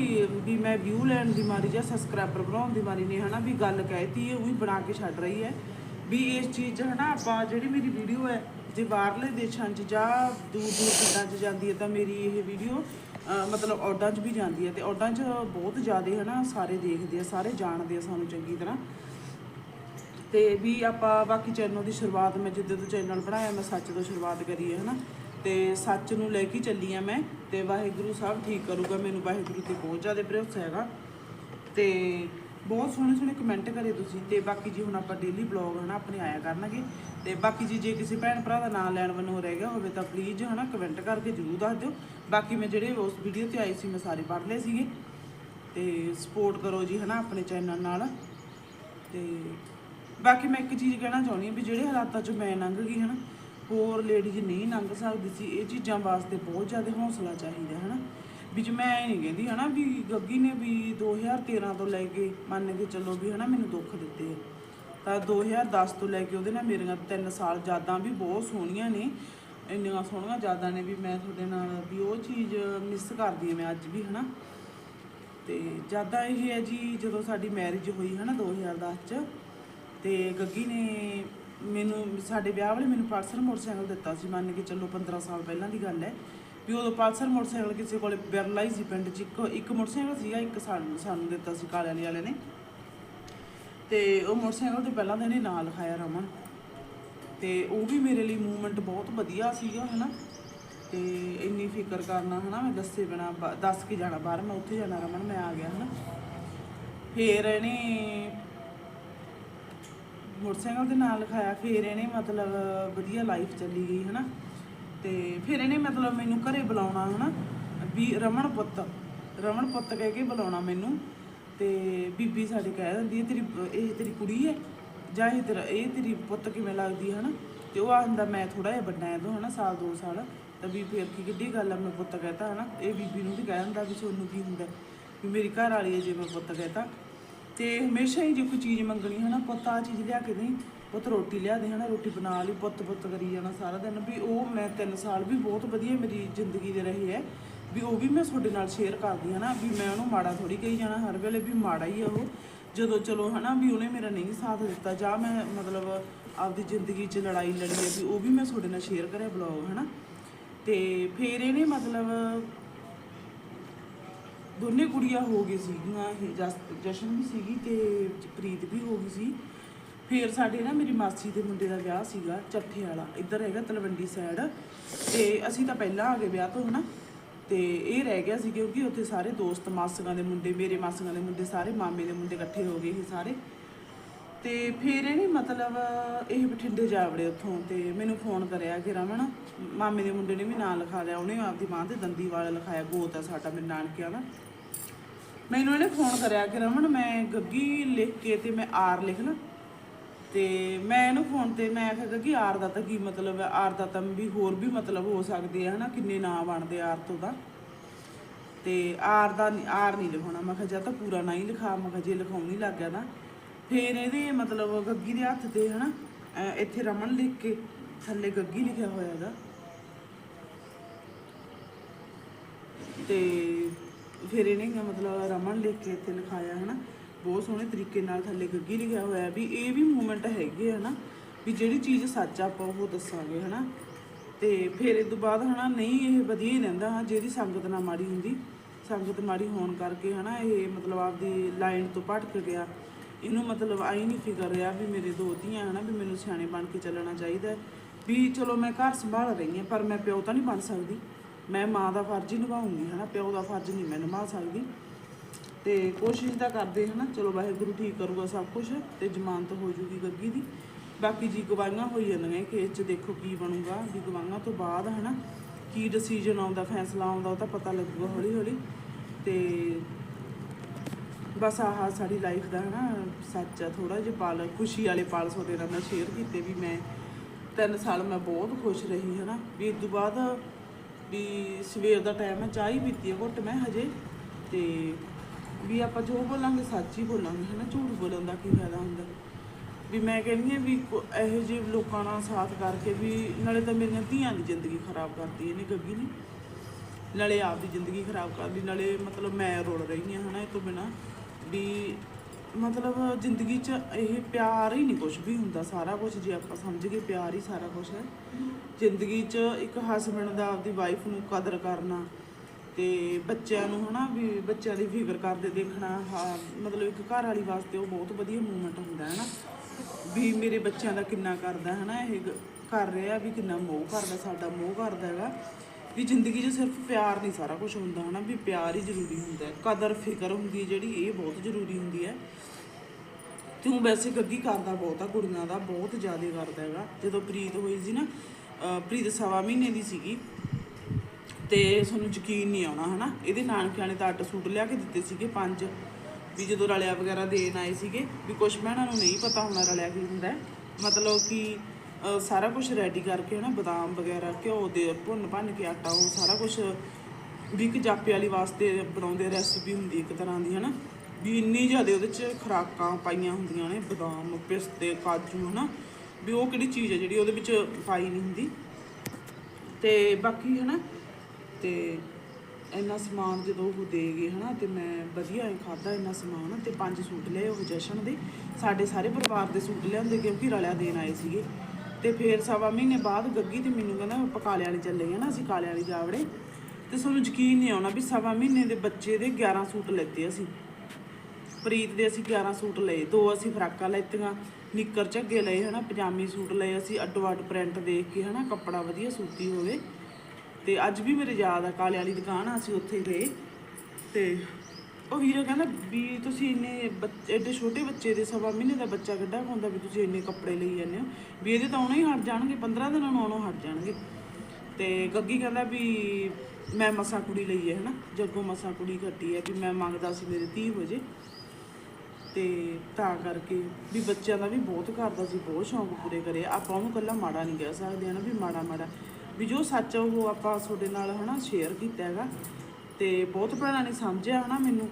ਵੀ ਮੈਂ ਵਿਊ ਲੈਣ ਦੀ ਮਾਰੀ ਜਾਂ ਸਬਸਕ੍ਰਾਈਬਰ ਬਣਾਉਣ ਦੀ ਮਾਰੀ ਨੇ ਹਨਾ, ਵੀ ਗੱਲ ਕਹਿਤੀ ਹੈ ਉਹੀ ਬਣਾ ਕੇ ਛੱਡ ਰਹੀ ਹੈ। ਵੀ ਇਸ ਚੀਜ਼ 'ਚ ਹਨਾ ਆਪਾਂ ਜਿਹੜੀ ਮੇਰੀ ਵੀਡੀਓ ਹੈ, ਜੇ ਬਾਹਰਲੇ ਦੇਸ਼ਾਂ 'ਚ ਜਾਂ ਦੂਰ ਦੂਰ ਪਿੰਡਾਂ 'ਚ ਜਾਂਦੀ ਹੈ ਤਾਂ ਮੇਰੀ ਇਹ ਵੀਡੀਓ ਮਤਲਬ ਔਡਾਂ 'ਚ ਵੀ ਜਾਂਦੀ ਹੈ ਤੇ ਔਡਾਂ 'ਚ ਬਹੁਤ ਜ਼ਿਆਦਾ ਹਨਾ ਸਾਰੇ ਦੇਖਦੇ ਆ, ਸਾਰੇ ਜਾਣਦੇ ਆ ਸਾਨੂੰ ਚੰਗੀ ਤਰ੍ਹਾਂ। ਤੇ ਵੀ ਆਪਾਂ ਬਾਕੀ ਚੈਨਲ ਦੀ ਸ਼ੁਰੂਆਤ ਮੈਂ ਜਿੱਦੇ ਤੋਂ ਚੈਨਲ ਬਣਾਇਆ, ਮੈਂ ਸੱਚ ਤੋਂ ਸ਼ੁਰੂਆਤ ਕਰੀ ਹੈ, ਹਨਾ? ਤੇ ਸੱਚ ਨੂੰ ਲੈ ਕੇ ਚੱਲੀ ਆ ਮੈਂ, ਤੇ ਵਾਹਿਗੁਰੂ ਸਾਹਿਬ ਠੀਕ ਕਰੂਗਾ, ਮੈਨੂੰ ਵਾਹਿਗੁਰੂ ਤੇ ਬਹੁਤ ਜ਼ਿਆਦਾ ਭਰੋਸਾ ਹੈਗਾ। ਤੇ ਬਹੁਤ ਸੋਹਣੇ ਸੋਹਣੇ ਕਮੈਂਟ ਕਰੇ ਤੁਸੀਂ, ਤੇ ਬਾਕੀ ਜੀ ਹੁਣ ਆਪਾਂ ਡੇਲੀ ਬਲੌਗ ਹਨਾ, ਆਪਣੇ ਆਇਆ ਕਰਨਗੇ। ਤੇ ਬਾਕੀ ਜੀ, ਜੇ ਕਿਸੇ ਭੈਣ ਭਰਾ ਦਾ ਨਾਮ ਲੈਣ ਵੱਲੋਂ ਰਹਿ ਗਿਆ ਹੋਵੇ ਤਾਂ ਪਲੀਜ਼ ਹਨਾ ਕਮੈਂਟ ਕਰਕੇ ਜਰੂਰ ਦੱਸ ਦਿਓ। ਬਾਕੀ ਮੈਂ ਜਿਹੜੇ ਉਸ ਵੀਡੀਓ ਤੇ ਆਏ ਸੀ, ਮੈਂ ਸਾਰੇ ਪੜ੍ਹ ਲਏ ਸੀਗੇ। ਤੇ ਸਪੋਰਟ ਕਰੋ ਜੀ, ਹਨਾ, ਆਪਣੇ ਚੈਨਲ ਨਾਲ। ਤੇ ਬਾਕੀ ਮੈਂ ਇੱਕ ਚੀਜ਼ ਕਹਿਣਾ ਚਾਹੁੰਦੀ ਹਾਂ ਵੀ ਜਿਹੜੇ ਹਾਲਾਤਾਂ 'ਚ ਮੈਂ ਲੰਘ ਗਈ, ਹਨਾ, ਹੋਰ ਲੇਡੀਜ਼ ਨਹੀਂ ਲੰਘ ਸਕਦੀ ਸੀ, ਇਹ ਚੀਜ਼ਾਂ ਵਾਸਤੇ ਬਹੁਤ ਜ਼ਿਆਦਾ ਹੌਸਲਾ ਚਾਹੀਦਾ, ਹਨਾ। ਵੀ ਜੇ ਮੈਂ ਇਹ ਨਹੀਂ ਕਹਿੰਦੀ, ਹਨਾ, ਵੀ ਗੱਗੀ ਨੇ ਵੀ 2013 ਤੋਂ ਲੈ ਕੇ ਮੰਨ ਕੇ ਚੱਲੋ ਵੀ, ਹਨਾ, ਮੈਨੂੰ ਦੁੱਖ ਦਿੱਤੇ ਆ। ਤਾਂ 2010 ਤੋਂ ਲੈ ਕੇ ਉਹਦੇ ਨਾਲ ਮੇਰੀਆਂ 3 ਸਾਲ ਯਾਦਾਂ ਵੀ ਬਹੁਤ ਸੋਹਣੀਆਂ ਨੇ, ਇੰਨੀਆਂ ਸੋਹਣੀਆਂ ਯਾਦਾਂ ਨੇ ਵੀ ਮੈਂ ਤੁਹਾਡੇ ਨਾਲ ਵੀ ਉਹ ਚੀਜ਼ ਮਿਸ ਕਰਦੀ ਹਾਂ ਮੈਂ ਅੱਜ ਵੀ, ਹਨਾ। ਤੇ ਯਾਦਾਂ ਇਹ ਹੈ ਜੀ, ਜਦੋਂ ਸਾਡੀ ਮੈਰਿਜ ਹੋਈ ਹੈ ਨਾ 2010 ਚ ਤੇ ਗੱਗੀ ਨੇ ਮੈਨੂੰ, ਸਾਡੇ ਵਿਆਹ ਵਾਲੇ ਮੈਨੂੰ ਪਲਸਰ ਮੋਟਰਸਾਈਕਲ ਦਿੱਤਾ ਸੀ, ਮੰਨ ਕੇ ਚੱਲੋ 15 ਸਾਲ ਪਹਿਲਾਂ ਦੀ ਗੱਲ ਹੈ। ਵੀ ਉਦੋਂ ਪਲਸਰ ਮੋਟਰਸਾਈਕਲ ਕਿਸੇ ਕੋਲੇ ਬਿਰਲਾ ਹੀ ਸੀ ਪਿੰਡ 'ਚ, ਇੱਕ ਇੱਕ ਮੋਟਰਸਾਈਕਲ ਸੀਗਾ, ਇੱਕ ਸਾਨੂੰ ਸਾਨੂੰ ਦਿੱਤਾ ਸੀ ਕਾਲੇ ਵਾਲੇ ਵਾਲੇ ਨੇ। ਤੇ ਉਹ ਮੋਟਰਸਾਈਕਲ ਤੇ ਪਹਿਲਾਂ ਤਾਂ ਇਹਨੇ ਨਾਂ ਲਿਖਾਇਆ ਰਮਨ। ਤੇ ਉਹ ਵੀ ਮੇਰੇ ਲਈ ਮੂਵਮੈਂਟ ਬਹੁਤ ਵਧੀਆ ਸੀਗਾ, ਹਨਾ। ਤੇ ਇੰਨੀ ਫਿਕਰ ਕਰਨਾ, ਹਨਾ, ਮੈਂ ਦੱਸੇ ਬਿਨਾ ਬ- ਦੱਸ ਕੇ ਜਾਣਾ, ਬਾਹਰ ਮੈਂ ਉੱਥੇ ਜਾਣਾ ਰਮਨ, ਮੈਂ ਆ ਗਿਆ, ਹਨਾ। ਫੇਰ ਇਹਨੇ ਮੋਟਰਸਾਈਕਲ ਦੇ ਨਾਲ ਲਿਖਾਇਆ, ਫਿਰ ਇਹਨੇ ਮਤਲਬ ਵਧੀਆ ਲਾਈਫ ਚੱਲੀ ਗਈ, ਹਨਾ? ਤੇ ਫਿਰ ਇਹਨੇ ਮਤਲਬ ਮੈਨੂੰ ਘਰੇ ਬੁਲਾਉਣਾ, ਹਨਾ? ਵੀ ਰਮਣ ਪੁੱਤ ਰਮਣ ਪੁੱਤ ਕਹਿ ਕੇ ਬੁਲਾਉਣਾ ਮੈਨੂੰ, ਤੇ ਬੀਬੀ ਸਾਡੀ ਕਹਿ ਦਿੰਦੀ ਹੈ, ਤੇਰੀ ਇਹ ਤੇਰੀ ਕੁੜੀ ਹੈ, ਜਾਂ ਇਹ ਤੇਰਾ, ਇਹ ਤੇਰੀ ਪੁੱਤ ਕਿਵੇਂ ਲੱਗਦੀ ਹੈ, ਹਨਾ? ਤੇ ਉਹ ਆਂਦਾ ਮੈਂ ਥੋੜਾ ਜਿਹਾ ਵੱਡਾ ਹੈ ਤੋਂ ਹਨਾ, ਸਾਲ, ਦੋ ਸਾਲ। ਤਾਂ ਬੀਬੀ ਫਿਰ ਕੀ ਕਿੱਡੀ ਗੱਲ ਆ, ਮੈਂ ਪੁੱਤ ਕਹਤਾ, ਹਨਾ? ਇਹ ਬੀਬੀ ਨੂੰ ਵੀ ਕਹਿ ਦਿੰਦਾ ਵੀ ਤੁਹਾਨੂੰ ਕੀ ਹੁੰਦਾ ਵੀ ਮੇਰੀ ਘਰ ਵਾਲੀ ਹੈ ਜੇ ਮੈਂ ਪੁੱਤ ਕਹਤਾ। ਤੇ ਹਮੇਸ਼ਾ ਹੀ ਜੇ ਕੋਈ ਚੀਜ਼ ਮੰਗਣੀ ਹੈ ਨਾ, ਪੁੱਤ ਆ ਚੀਜ਼ ਲਿਆ ਕੇ ਦੇਈਂ, ਪੁੱਤ ਰੋਟੀ ਲਿਆ ਦੇ ਹਨਾ, ਰੋਟੀ ਬਣਾ ਲਈ ਪੁੱਤ ਪੁੱਤ ਕਰੀ ਜਾਣਾ ਸਾਰਾ ਦਿਨ, ਵੀ ਉਹ ਮੈਂ 3 ਸਾਲ ਵੀ ਬਹੁਤ ਵਧੀਆ ਮੇਰੀ ਜ਼ਿੰਦਗੀ ਦੇ ਰਹੇ ਹੈ, ਵੀ ਉਹ ਵੀ ਮੈਂ ਤੁਹਾਡੇ ਨਾਲ ਸ਼ੇਅਰ ਕਰਦੀ ਹਾਂ ਨਾ, ਵੀ ਮੈਂ ਉਹਨੂੰ ਮਾੜਾ ਥੋੜੀ ਕਹੀ ਜਾਣਾ ਹਰ ਵੇਲੇ, ਵੀ ਮਾੜਾ ਹੀ ਆ ਉਹ, ਜਦੋਂ ਚਲੋ ਹਨਾ, ਵੀ ਉਹਨੇ ਮੇਰਾ ਨਹੀਂ ਸਾਥ ਦਿੱਤਾ, ਜਾਂ ਮੈਂ ਮਤਲਬ ਆਪਦੀ ਜ਼ਿੰਦਗੀ 'ਚ ਲੜਾਈ ਲੜੀ ਹੈ, ਵੀ ਉਹ ਵੀ ਮੈਂ ਤੁਹਾਡੇ ਨਾਲ ਸ਼ੇਅਰ ਕਰਿਆ ਬਲੌਗ ਹਨਾ, ਤੇ ਫਿਰ ਇਹਨੇ ਮਤਲਬ ਦੋਨੇ ਕੁੜੀਆਂ ਹੋ ਗਈ ਸੀਗੀਆਂ, ਇਹ ਜਸ- ਜਸ਼ਨ ਵੀ ਸੀਗੀ ਤੇ ਪ੍ਰੀਤ ਵੀ ਹੋ ਗਈ ਸੀ। ਫਿਰ ਸਾਡੇ ਨਾ ਮੇਰੀ ਮਾਸੀ ਦੇ ਮੁੰਡੇ ਦਾ ਵਿਆਹ ਸੀਗਾ, ਚੱਠੇ ਵਾਲਾ, ਇੱਧਰ ਹੈਗਾ ਤਲਵੰਡੀ ਸਾਈਡ ਤੇ ਅਸੀਂ ਤਾਂ ਪਹਿਲਾਂ ਆ ਗਏ ਵਿਆਹ ਤੋਂ ਹਨਾ, ਤੇ ਇਹ ਰਹਿ ਗਿਆ ਸੀ ਕਿਉਂਕਿ ਉੱਥੇ ਸਾਰੇ ਦੋਸਤ ਮਾਸੀਆਂ ਦੇ ਮੁੰਡੇ, ਮੇਰੇ ਮਾਸੀਆਂ ਦੇ ਮੁੰਡੇ, ਸਾਰੇ ਮਾਮੇ ਦੇ ਮੁੰਡੇ ਇਕੱਠੇ ਹੋ ਗਏ ਇਹ ਸਾਰੇ। ਤੇ ਫਿਰ ਇਹ ਨੀ ਮਤਲਬ ਇਹ ਬਠਿੰਡੇ ਜਾ ਵੜੇ ਉੱਥੋਂ ਤੇ ਮੈਨੂੰ ਫੋਨ ਕਰਿਆ ਕਿ ਰਮਨ, ਮਾਮੇ ਦੇ ਮੁੰਡੇ ਨੇ ਵੀ ਨਾਂ ਲਿਖਾ ਲਿਆ, ਉਹਨੇ ਆਪਦੀ ਮਾਂ ਤੇ ਦੰਦੀ ਵਾਲਾ ਲਿਖਾਇਆ, ਗੋਤ ਆ ਸਾਡਾ ਮੇਰੇ ਨਾਨਕਿਆਂ ਦਾ। ਮੈਨੂੰ ਇਹਨੇ ਫੋਨ ਕਰਿਆ ਕਿ ਰਮਨ, ਮੈਂ ਗੱਗੀ ਲਿਖ ਕੇ ਤੇ ਮੈਂ ਆਰ ਲਿਖ ਲਾਂ ਤੇ ਮੈਂ ਇਹਨੂੰ ਫੋਨ ਤੇ ਮੈਂ ਕਿਹਾ ਕਿ ਆਰ ਦਾ ਤਾਂ ਕੀ ਮਤਲਬ ਹੈ? ਆਰ ਦਾ ਤਾਂ ਵੀ ਹੋਰ ਵੀ ਮਤਲਬ ਹੋ ਸਕਦੇ ਆ, ਹਨਾ? ਕਿੰਨੇ ਨਾਂ ਬਣਦੇ ਆ ਆਰ ਤੋਂ ਦਾ ਤੇ ਆਰ ਦਾ ਆਰ ਨਹੀਂ ਲਿਖਾਉਣਾ ਮੈਂ ਕਿਹਾ, ਜਾਂ ਤਾਂ ਪੂਰਾ ਨਾ ਹੀ ਲਿਖਾ। ਮੈਂ ਕਿਹਾ, ਜੇ ਲਿਖਾਉਣ ਲੱਗ ਗਿਆ ਨਾ ਫੇਰ ਇਹਦੇ ਮਤਲਬ ਗੱਗੀ ਦੇ ਹੱਥ ਤੇ, ਹਨਾ? ਅਹ ਇੱਥੇ ਰਮਨ ਲਿਖ ਕੇ ਥੱਲੇ ਗੱਗੀ ਲਿਖਿਆ ਹੋਇਆ ਹੈਗਾ। ਤੇ ਫਿਰ ਇਹਨੇ ਮਤਲਬ ਰਮਨ ਲਿਖ ਕੇ ਇੱਥੇ ਲਿਖਾਇਆ ਨਾ ਬਹੁਤ ਸੋਹਣੇ ਤਰੀਕੇ ਨਾਲ ਥੱਲੇ ਗੱਗੀ ਲਿਖਿਆ ਹੋਇਆ ਵੀ ਇਹ ਵੀ ਮੂਮੈਂਟ ਹੈਗੇ ਹੈ ਨਾ ਵੀ ਜਿਹੜੀ ਚੀਜ਼ ਸੱਚ ਆਪਾਂ ਉਹ ਦੱਸਾਂਗੇ ਹੈ ਨਾ ਤੇ ਫਿਰ ਇਹ ਤੋਂ ਬਾਅਦ, ਹਨਾ, ਨਹੀਂ, ਇਹ ਵਧੀਆ ਹੀ ਰਹਿੰਦਾ, ਹਾਂ ਜਿਹਦੀ ਸੰਗਤ ਨਾ ਮਾੜੀ ਹੁੰਦੀ। ਸੰਗਤ ਮਾੜੀ ਹੋਣ ਕਰਕੇ, ਹਨਾ, ਇਹ ਮਤਲਬ ਆਪਦੀ ਲਾਈਨ ਤੋਂ ਭਟਕ ਗਿਆ। ਇਹਨੂੰ ਮਤਲਬ ਆਈ ਨਹੀਂ ਫਿਕਰ ਰਿਹਾ ਵੀ ਮੇਰੇ ਦੋ ਧੀਆਂ, ਹਨਾ, ਵੀ ਮੈਨੂੰ ਸਿਆਣੇ ਬਣ ਕੇ ਚੱਲਣਾ ਚਾਹੀਦਾ। ਵੀ ਚਲੋ ਮੈਂ ਘਰ ਸੰਭਾਲ ਰਹੀ ਹਾਂ, ਪਰ ਮੈਂ ਪਿਓ ਤਾਂ ਨਹੀਂ ਬਣ ਸਕਦੀ। ਮੈਂ ਮਾਂ ਦਾ ਫਰਜ਼ ਹੀ ਨਿਭਾਉਂਗੀ ਹਨਾ ਪਿਓ ਦਾ ਫਰਜ਼ ਨਹੀਂ ਮੈਂ ਨਿਭਾ ਸਕਦੀ। ਤੇ ਕੋਸ਼ਿਸ਼ ਤਾਂ ਕਰਦੇ ਹਨਾ ਚਲੋ ਵਾਹਿਗੁਰੂ ਠੀਕ ਕਰੂਗਾ ਸਭ ਕੁਝ ਤੇ ਜ਼ਮਾਨਤ ਹੋ ਜੂਗੀ ਗੱਗੀ ਦੀ। ਬਾਕੀ ਜੀ ਗਵਾਹੀਆਂ ਹੋਈ ਜਾਂਦੀਆਂ ਕੇਸ 'ਚ, ਦੇਖੋ ਕੀ ਬਣੂਗਾ ਵੀ ਗਵਾਹੀਆਂ ਤੋਂ ਬਾਅਦ ਹਨਾ, ਕੀ ਡਿਸੀਜਨ ਆਉਂਦਾ, ਫੈਸਲਾ ਆਉਂਦਾ, ਉਹ ਤਾਂ ਪਤਾ ਲੱਗੂਗਾ ਹੌਲੀ ਹੌਲੀ ਤੇ ਬਸ ਆਹ ਸਾਡੀ ਲਾਈਫ ਦਾ ਹਨਾ, ਸੱਚ ਆ ਥੋੜਾ ਜਿਹਾ ਪਲ, ਖੁਸ਼ੀ ਵਾਲੇ ਪਲ ਤੁਹਾਡੇ ਨਾਲ ਮੈਂ ਸ਼ੇਅਰ ਕੀਤੇ ਵੀ ਮੈਂ ਤਿੰਨ ਸਾਲ ਮੈਂ ਬਹੁਤ ਖੁਸ਼ ਰਹੀ ਹਨਾ, ਵੀ ਇਸ ਤੋਂ ਬਾਅਦ ਵੀ ਸਵੇਰ ਦਾ ਟਾਈਮ ਹੈ ਚਾਹ ਹੀ ਪੀਤੀ ਹੈ ਘੁੱਟ ਮੈਂ ਹਜੇ, ਤੇ ਵੀ ਆਪਾਂ ਜੋ ਬੋਲਾਂਗੇ ਸੱਚ ਹੀ ਬੋਲਾਂਗੇ ਹੈ ਨਾ ਝੂਠ ਬੋਲਣ ਦਾ ਕੀ ਫਾਇਦਾ ਹੁੰਦਾ? ਵੀ ਮੈਂ ਕਹਿੰਦੀ ਹਾਂ ਵੀ ਕੋ- ਇਹੋ ਜਿਹੇ ਲੋਕਾਂ ਨਾਲ ਸਾਥ ਕਰਕੇ ਵੀ ਨਾਲੇ ਤਾਂ ਮੇਰੀਆਂ ਧੀਆਂ ਦੀ ਜ਼ਿੰਦਗੀ ਖਰਾਬ ਕਰਤੀ ਇਹਨੇ ਗੱਗੀ ਨੇ। ਨਾਲੇ ਆਪ ਦੀ ਜ਼ਿੰਦਗੀ ਖਰਾਬ ਕਰਦੀ, ਨਾਲੇ ਮਤਲਬ ਮੈਂ ਰੁਲ ਰਹੀ ਹਾਂ ਹਨਾ, ਇਹ ਤੋਂ ਬਿਨਾ। ਵੀ ਮਤਲਬ ਜ਼ਿੰਦਗੀ 'ਚ ਇਹ ਪਿਆਰ ਹੀ ਨਹੀਂ ਕੁਝ ਵੀ ਹੁੰਦਾ, ਸਾਰਾ ਕੁਝ ਜੇ ਆਪਾਂ ਸਮਝ ਗਏ ਪਿਆਰ ਹੀ ਸਾਰਾ ਕੁਝ ਹੈ। ਜ਼ਿੰਦਗੀ 'ਚ ਇੱਕ ਹਸਬੰਡ ਦਾ ਆਪਦੀ ਵਾਈਫ ਨੂੰ ਕਦਰ ਕਰਨਾ ਤੇ ਬੱਚਿਆਂ ਨੂੰ ਹਨਾ ਵੀ ਬੱਚਿਆਂ ਦੀ ਫਿਕਰ ਕਰਦੇ ਦੇਖਣਾ, ਹਾਂ, ਮਤਲਬ ਇੱਕ ਘਰ ਵਾਲੀ ਵਾਸਤੇ ਉਹ ਬਹੁਤ ਵਧੀਆ ਮੂਮੈਂਟ ਹੁੰਦਾ ਹੈ ਨਾ। ਵੀ ਮੇਰੇ ਬੱਚਿਆਂ ਦਾ ਕਿੰਨਾ ਕਰਦਾ ਹੈ ਨਾ, ਇਹ ਕਰ ਰਿਹਾ ਵੀ ਕਿੰਨਾ ਮੋਹ ਕਰਦਾ, ਸਾਡਾ ਮੋਹ ਕਰਦਾ ਹੈਗਾ। ਵੀ ਜ਼ਿੰਦਗੀ 'ਚ ਸਿਰਫ ਪਿਆਰ ਨਹੀਂ ਸਾਰਾ ਕੁਝ ਹੁੰਦਾ, ਹਨਾ? ਵੀ ਪਿਆਰ ਹੀ ਜ਼ਰੂਰੀ ਹੁੰਦਾ ਹੈ। ਕਦਰ, ਫਿਕਰ ਹੁੰਦੀ ਜਿਹੜੀ, ਇਹ ਬਹੁਤ ਜ਼ਰੂਰੀ ਹੁੰਦੀ ਹੈ। ਤੂੰ ਵੈਸੇ ਗੱਗੀ ਕਰਦਾ ਬਹੁਤ ਆ, ਕੁੜੀਆਂ ਦਾ ਬਹੁਤ ਜ਼ਿਆਦਾ ਕਰਦਾ ਹੈਗਾ। ਜਦੋਂ ਪ੍ਰੀਤ ਹੋਈ ਸੀ ਨਾ ਪ੍ਰੀਤ ਸਵਾ ਮਹੀਨੇ ਦੀ ਸੀਗੀ ਤੇ ਤੁਹਾਨੂੰ ਯਕੀਨ ਨਹੀਂ ਆਉਣਾ, ਹਨਾ? ਇਹਦੇ ਨਾਨਕਿਆਂ ਨੇ ਤਾਂ ਅੱਡ ਸੂਟ ਲਿਆ ਕੇ ਦਿੱਤੇ ਸੀਗੇ ਪੰਜ, ਵੀ ਜਦੋਂ ਰਲਿਆ ਵਗੈਰਾ ਦੇਣ ਆਏ ਸੀਗੇ, ਵੀ ਕੁਝ ਭੈਣਾਂ ਨੂੰ ਨਹੀਂ ਪਤਾ ਹੁੰਦਾ ਰਲਿਆ ਕੀ ਹੁੰਦਾ ਮਤਲਬ ਕਿ ਸਾਰਾ ਕੁਝ ਰੈਡੀ ਕਰਕੇ ਹਨਾ, ਬਦਾਮ ਵਗੈਰਾ ਘਿਓ ਦੇ, ਭੁੰਨ ਭੰਨ ਕੇ ਆਟਾ, ਉਹ ਸਾਰਾ ਕੁਝ ਵੀ ਇੱਕ ਜਾਪੇ ਵਾਲੀ ਵਾਸਤੇ ਬਣਾਉਂਦੇ ਰੈਸਪੀ ਹੁੰਦੀ ਇੱਕ ਤਰ੍ਹਾਂ ਦੀ ਹਨਾ। ਵੀ ਇੰਨੀ ਜ਼ਿਆਦਾ ਉਹਦੇ ਚ ਖੁਰਾਕਾਂ ਪਾਈਆਂ ਹੁੰਦੀਆਂ ਨੇ, ਬਦਾਮ, ਪਿਸਤੇ, ਕਾਜੂ ਹਨਾ। ਵੀ ਉਹ ਕਿਹੜੀ ਚੀਜ਼ ਹੈ ਜਿਹੜੀ ਉਹਦੇ ਵਿੱਚ ਪਾਈ ਨਹੀਂ ਹੁੰਦੀ। ਤੇ ਬਾਕੀ ਹਨਾ, ਤੇ ਇੰਨਾ ਸਮਾਨ ਜਦੋਂ ਉਹ ਦੇ ਗਏ ਹਨਾ, ਤੇ ਮੈਂ ਵਧੀਆ ਹੀ ਖਾਦਾ ਇੰਨਾ ਸਮਾਨ, ਤੇ ਪੰਜ ਸੂਟ ਲਏ ਉਹ ਜਸ਼ਨ ਦੇ। ਸਾਡੇ ਸਾਰੇ ਪਰਿਵਾਰ ਦੇ ਸੂਟ ਲਿਆਂਦੇ ਕਿਉਂਕਿ ਰਲਿਆ ਦੇਣ ਆਏ ਸੀਗੇ। ਤੇ ਫੇਰ ਸਵਾ ਮਹੀਨੇ ਬਾਅਦ ਗੱਗੀ ਤੇ ਮੈਨੂੰ ਕਹਿੰਦਾ ਆਪਾਂ ਕਾਲੇ ਵਾਲੇ ਚੱਲੇ ਆ ਨਾ, ਅਸੀਂ ਕਾਲੇ ਵਾਲੀ ਜਾਵੜੇ। ਤੇ ਸਾਨੂੰ ਯਕੀਨ ਨਹੀਂ ਆਉਣਾ ਵੀ ਸਵਾ ਮਹੀਨੇ ਦੇ ਬੱਚੇ ਦੇ 11 ਸੂਟ ਲੈਤੇ ਅਸੀਂ। ਪ੍ਰੀਤ ਦੇ ਅਸੀਂ 11 ਸੂਟ ਲਏ, ਦੋ ਅਸੀਂ ਫਰਾਕਾਂ ਲੈਤੀਆਂ ਨਿੱਕਰ ਝੱਗੇ ਲਏ, ਹਨਾ, ਪਜਾਮੀ ਸੂਟ ਲਏ ਅਸੀਂ ਅੱਡੋ ਅੱਡ ਪ੍ਰਿੰਟ ਦੇਖ ਕੇ, ਹਨਾ, ਕੱਪੜਾ ਵਧੀਆ ਸੂਤੀ ਹੋਵੇ। ਤੇ ਅੱਜ ਵੀ ਮੇਰੇ ਯਾਦ ਆ ਕਾਲੇ ਵਾਲੀ ਦੁਕਾਨ ਆ, ਅਸੀਂ ਉੱਥੇ ਗਏ। ਤੇ ਉਹ ਵੀਰਾ ਕਹਿੰਦਾ ਵੀ ਤੁਸੀਂ ਇੰਨੇ ਬੱਚੇ, ਏਡੇ ਛੋਟੇ ਬੱਚੇ ਦੇ ਸਵਾ ਮਹੀਨੇ ਦਾ ਬੱਚਾ ਕੱਢਾ ਹੁੰਦਾ ਵੀ ਤੁਸੀਂ ਇੰਨੇ ਕੱਪੜੇ ਲਈ ਜਾਂਦੇ ਹੋ। ਵੀ ਇਹਦੇ ਤਾਂ ਆਉਣਾ ਹੀ ਹਟ ਜਾਣਗੇ 15 ਦਿਨਾਂ ਨੂੰ ਆਉਣੋਂ ਹਟ ਜਾਣਗੇ। ਤੇ ਗੱਗੀ ਕਹਿੰਦਾ ਵੀ ਮੈਂ ਮਸਾ ਕੁੜੀ ਲਈ ਹੈ, ਹਨਾ? ਜੱਗੋਂ ਮਸਾ ਕੁੜੀ ਘੱਟੀ ਹੈ ਵੀ ਮੈਂ ਮੰਗਦਾ ਸੀ ਮੇਰੇ 30 ਵਜੇ। ਤੇ ਤਾਂ ਕਰਕੇ ਵੀ ਬੱਚਿਆਂ ਦਾ ਵੀ ਬਹੁਤ ਕਰਦਾ ਸੀ, ਬਹੁਤ ਸ਼ੌਂਕ ਪੂਰੇ ਕਰੇ। ਆਪਾਂ ਉਹਨੂੰ ਕੱਲਾ ਮਾੜਾ ਨਹੀਂ ਕਹਿ ਸਕਦੇ, ਹਨਾ? ਵੀ ਮਾੜਾ ਮਾੜਾ ਵੀ ਜੋ ਸੱਚ ਆ, ਉਹ ਆਪਾਂ ਤੁਹਾਡੇ ਨਾਲ, ਹਨਾ ਸ਼ੇਅਰ ਕੀਤਾ ਹੈਗਾ। ਤੇ ਬਹੁਤ ਭੈਣਾਂ ਨੇ ਸਮਝਿਆ ਹਨਾ ਮੈਨੂੰ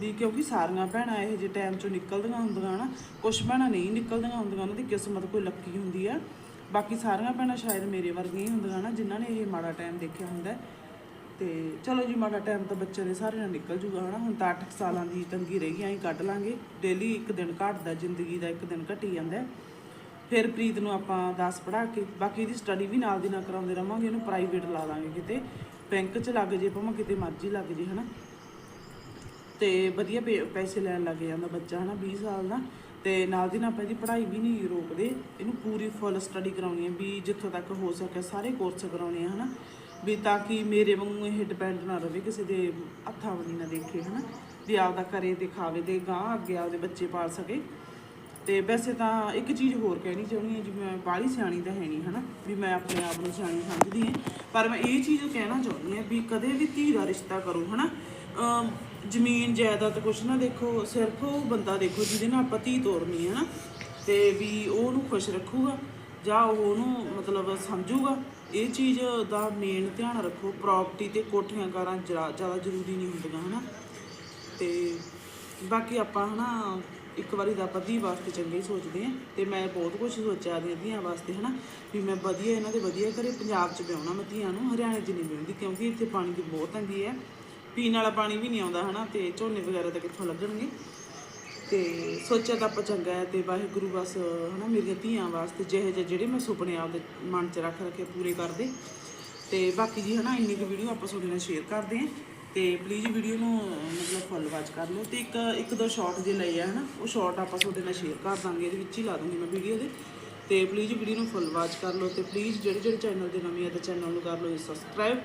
ਵੀ ਕਿਉਂਕਿ ਸਾਰੀਆਂ ਭੈਣਾਂ ਇਹੋ ਜਿਹੇ ਟਾਈਮ ਚੋਂ ਨਿਕਲਦੀਆਂ ਹੁੰਦੀਆਂ ਹਨਾ ਕੁਝ ਭੈਣਾਂ ਨਹੀਂ ਨਿਕਲਦੀਆਂ ਹੁੰਦੀਆਂ, ਉਹਨਾਂ ਦੀ ਕਿਸਮਤ ਕੋਈ ਲੱਕੀ ਹੁੰਦੀ ਆ। ਬਾਕੀ ਸਾਰੀਆਂ ਭੈਣਾਂ ਸ਼ਾਇਦ ਮੇਰੇ ਵਰਗੀਆਂ ਹੀ ਹੁੰਦੀਆਂ ਨਾ ਜਿਨ੍ਹਾਂ ਨੇ ਇਹ ਮਾੜਾ ਟਾਈਮ ਦੇਖਿਆ ਹੁੰਦਾ ਹੈ। ਤੇ ਚਲੋ ਜੀ, ਮਾੜਾ ਟਾਈਮ ਤਾਂ ਬੱਚੇ ਦੇ ਸਾਰੇ ਨਾਲ ਨਿਕਲ ਜੂਗਾ ਹਨਾ, ਹੁਣ ਤਾਂ 8 ਸਾਲਾਂ ਦੀ ਤੰਗੀ ਰਹਿ ਗਈ ਐਂ ਕੱਢ ਲਾਂਗੇ। ਡੇਲੀ ਇੱਕ ਦਿਨ ਘਟਦਾ, ਜ਼ਿੰਦਗੀ ਦਾ ਇੱਕ ਦਿਨ ਘਟੀ ਜਾਂਦਾ ਫਿਰ ਪ੍ਰੀਤ ਨੂੰ ਆਪਾਂ 10 ਪੜ੍ਹਾ ਕੇ, ਬਾਕੀ ਦੀ ਸਟੱਡੀ ਵੀ ਨਾਲ ਦੀ ਨਾਲ ਕਰਾਉਂਦੇ ਰਵਾਂਗੇ, ਇਹਨੂੰ ਪ੍ਰਾਈਵੇਟ ਲਾ ਦਾਂਗੇ ਕਿਤੇ। ਬੈਂਕ 'ਚ ਲੱਗ ਜੇ, ਭਾਵੇਂ ਕਿਤੇ ਮਰਜ਼ੀ ਲੱਗ ਜੇ, ਹਨਾ। ਤੇ ਵਧੀਆ ਪੇ- ਪੈਸੇ ਲੈਣ ਲੱਗ ਜਾਂਦਾ ਬੱਚਾ, ਹਨਾ 20 ਸਾਲ ਦਾ। ਤੇ ਨਾਲ ਦੀ ਨਾਲ ਆਪਾਂ ਇਹਦੀ ਪੜ੍ਹਾਈ ਵੀ ਨਹੀਂ ਰੋਕਦੇ। ਇਹਨੂੰ ਪੂਰੀ ਫੁੱਲ ਸਟੱਡੀ ਕਰਾਉਣੀ ਹੈ, ਵੀ ਜਿੱਥੋਂ ਤੱਕ ਹੋ ਸਕੇ, ਸਾਰੇ ਕੋਰਸ ਕਰਾਉਣੇ ਆ, ਹਨਾ। ਵੀ ਤਾਂ ਕਿ ਮੇਰੇ ਵਾਂਗੂ ਇਹ ਡਿਪੈਂਡ ਨਾ ਰਵੇ, ਕਿਸੇ ਦੇ ਹੱਥਾਂ ਵਣੀ ਨਾ ਦੇਖੇ, ਹਨਾ। ਵੀ ਆਪਦਾ ਕਰੇ ਤੇ ਖਾਵੇ ਤੇ ਗਾਂ ਅੱਗੇ ਆਪਦੇ ਬੱਚੇ ਪਾਲ ਸਕੇ। ਤੇ ਵੈਸੇ ਤਾਂ ਇੱਕ ਚੀਜ਼ ਹੋਰ ਕਹਿਣੀ ਚਾਹੁੰਦੀ ਹਾਂ, ਜਿਵੇਂ ਮੈਂ ਬਾਹਲੀ ਸਿਆਣੀ ਤਾਂ ਹੈ ਨਹੀਂ, ਹਨਾ? ਵੀ ਮੈਂ ਆਪਣੇ ਆਪ ਨੂੰ ਸਿਆਣੀ ਸਮਝਦੀ ਹਾਂ। ਪਰ ਮੈਂ ਇਹ ਚੀਜ਼ ਕਹਿਣਾ ਚਾਹੁੰਦੀ ਹਾਂ ਵੀ ਕਦੇ ਵੀ ਧੀ ਦਾ ਰਿਸ਼ਤਾ ਕਰੋ, ਹਨਾ? ਅਮ ਜ਼ਮੀਨ, ਜਾਇਦਾਦ ਕੁਛ ਨਾ ਦੇਖੋ, ਸਿਰਫ ਉਹ ਬੰਦਾ ਦੇਖੋ ਜਿਹਦੇ ਨਾਲ ਆਪਾਂ ਧੀ ਤੋਰਨੀ ਹੈ ਨਾ ਤੇ ਵੀ ਉਹ ਉਹਨੂੰ ਖੁਸ਼ ਰੱਖੂਗਾ ਜਾਂ ਉਹ ਉਹਨੂੰ ਮਤਲਬ ਸਮਝੂਗਾ। ਇਹ ਚੀਜ਼ ਦਾ ਮੇਨ ਧਿਆਨ ਰੱਖੋ। ਪ੍ਰਾਪਰਟੀ ਤੇ ਕੋਠੀਆਂ ਕਾਰਾਂ ਜ਼ਿਆਦਾ ਜ਼ਰੂਰੀ ਨਹੀਂ ਹੁੰਦੀਆਂ, ਹਨਾ? ਤੇ ਬਾਕੀ ਆਪਾਂ, ਹਨਾ ਇੱਕ ਵਾਰੀ ਦਾ ਪਤੀ ਵਾਸਤੇ ਚੰਗੇ ਹੀ ਸੋਚਦੇ ਆ ਤੇ ਮੈਂ ਬਹੁਤ ਕੁਝ ਸੋਚਿਆ ਦੀਆਂ ਧੀਆਂ ਵਾਸਤੇ, ਹਨਾ? ਵੀ ਮੈਂ ਵਧੀਆ, ਇਹਨਾਂ ਦੇ ਵਧੀਆ ਘਰੇ ਪੰਜਾਬ 'ਚ ਵਿਆਹਣਾ ਮੈਂ ਧੀਆਂ ਨੂੰ, ਹਰਿਆਣੇ 'ਚ ਨਹੀਂ ਵਿਆਹੁੰਦੀ ਕਿਉਂਕਿ ਇੱਥੇ ਪਾਣੀ ਦੀ ਬਹੁਤ ਤੰਗੀ ਹੈ। ਪੀਣ ਵਾਲਾ ਪਾਣੀ ਵੀ ਨਹੀਂ ਆਉਂਦਾ, ਹਨਾ? ਤੇ ਝੋਨੇ ਵਗੈਰਾ ਤਾਂ ਕਿੱਥੋਂ ਲੱਗਣਗੇ ਤੇ ਸੋਚਿਆ ਤਾਂ ਆਪਾਂ ਚੰਗਾ ਹੈ ਤੇ ਵਾਹਿਗੁਰੂ ਬਸ, ਹਨਾ, ਮੇਰੀਆਂ ਧੀਆਂ ਵਾਸਤੇ ਜਿਹੇ ਜਿਹੇ ਜਿਹੜੇ ਮੈਂ ਸੁਪਨੇ ਆਪਦੇ ਮਨ 'ਚ ਰੱਖ ਰੱਖੇ ਪੂਰੇ ਕਰਦੇ। ਤੇ ਬਾਕੀ ਜੀ, ਹਨਾ, ਇੰਨੀ ਕੁ ਵੀਡੀਓ ਆਪਾਂ ਤੁਹਾਡੇ ਨਾਲ ਸ਼ੇਅਰ ਕਰਦੇ ਆਂ ਤੇ ਪਲੀਜ਼ ਵੀਡੀਓ ਨੂੰ, ਮਤਲਬ ਫੁੱਲ ਵਾਚ ਕਰ ਲਓ ਤੇ ਇੱਕ ਇੱਕ ਦੋ ਸ਼ਾਰਟ ਜੇ ਲਏ ਆ, ਹਨਾ, ਉਹ ਸ਼ਾਰਟ ਆਪਾਂ ਤੁਹਾਡੇ ਨਾਲ ਸ਼ੇਅਰ ਕਰ ਦਾਂਗੇ, ਇਹਦੇ ਵਿੱਚ ਹੀ ਲਾ ਦੂੰਗੀ ਮੈਂ ਵੀਡੀਓ ਦੇ। ਤੇ ਪਲੀਜ਼ ਵੀਡੀਓ ਨੂੰ ਫੁੱਲ ਵਾਚ ਕਰ ਲਓ ਤੇ ਪਲੀਜ਼ ਜਿਹੜੇ ਜਿਹੜੇ ਚੈਨਲ ਦੇ ਨਵੇਂ ਆ ਤੇ ਚੈਨਲ ਨੂੰ ਕਰ ਲਓ ਸਬਸਕ੍ਰਾਈਬ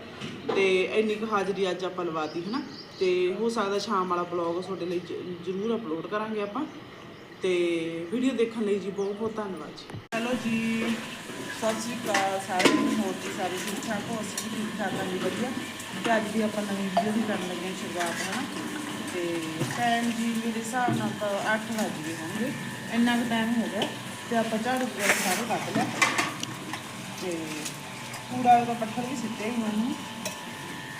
ਤੇ ਇੰਨੀ ਕੁ ਹਾਜ਼ਰੀ ਅੱਜ ਆਪਾਂ ਲਵਾਤੀ ਹਨਾ। ਤੇ ਹੋ ਸਕਦਾ ਸ਼ਾਮ ਵਾਲਾ ਬਲੌਗ ਤੁਹਾਡੇ ਲਈ ਜ਼ਰੂਰ ਅਪਲੋਡ ਕਰਾਂਗੇ ਆਪਾਂ। ਤੇ ਵੀਡੀਓ ਦੇਖਣ ਲਈ ਜੀ ਬਹੁਤ ਬਹੁਤ ਧੰਨਵਾਦ ਜੀ। ਹੈਲੋ ਜੀ, ਸਤਿ ਸ਼੍ਰੀ ਅਕਾਲ, ਸਾਰਿਆਂ ਨੂੰ ਹੋਰ ਜੀ, ਸਾਰੇ ਠੀਕ ਠਾਕ ਹੋ? ਅਸੀਂ ਠੀਕ ਠਾਕ ਹਾਂ ਜੀ, ਵਧੀਆ। ਤੇ ਅੱਜ ਦੀ ਆਪਾਂ ਨਵੀਂ ਵੀਡੀਓ ਦੀ ਕਰਨ ਲੱਗੇ ਹਾਂ ਸ਼ੁਰੂਆਤ, ਹਨਾ? ਤੇ ਟਾਈਮ ਜੀ ਮੇਰੇ ਹਿਸਾਬ ਨਾਲ ਤਾਂ 8 ਵਜ ਗਏ ਹੋਣਗੇ। ਇੰਨਾ ਕੁ ਟਾਈਮ ਹੋ ਗਿਆ ਤੇ ਆਪਾਂ ਝਾੜੂ ਵਗੈਰਾ ਸਾਰੇ ਕੱਢ ਲਿਆ। ਤੇ ਕੂੜਾ ਉਹਦਾ ਪੱਥਰ ਵੀ ਸਿੱਟੇ ਹੀ ਮੈਨੂੰ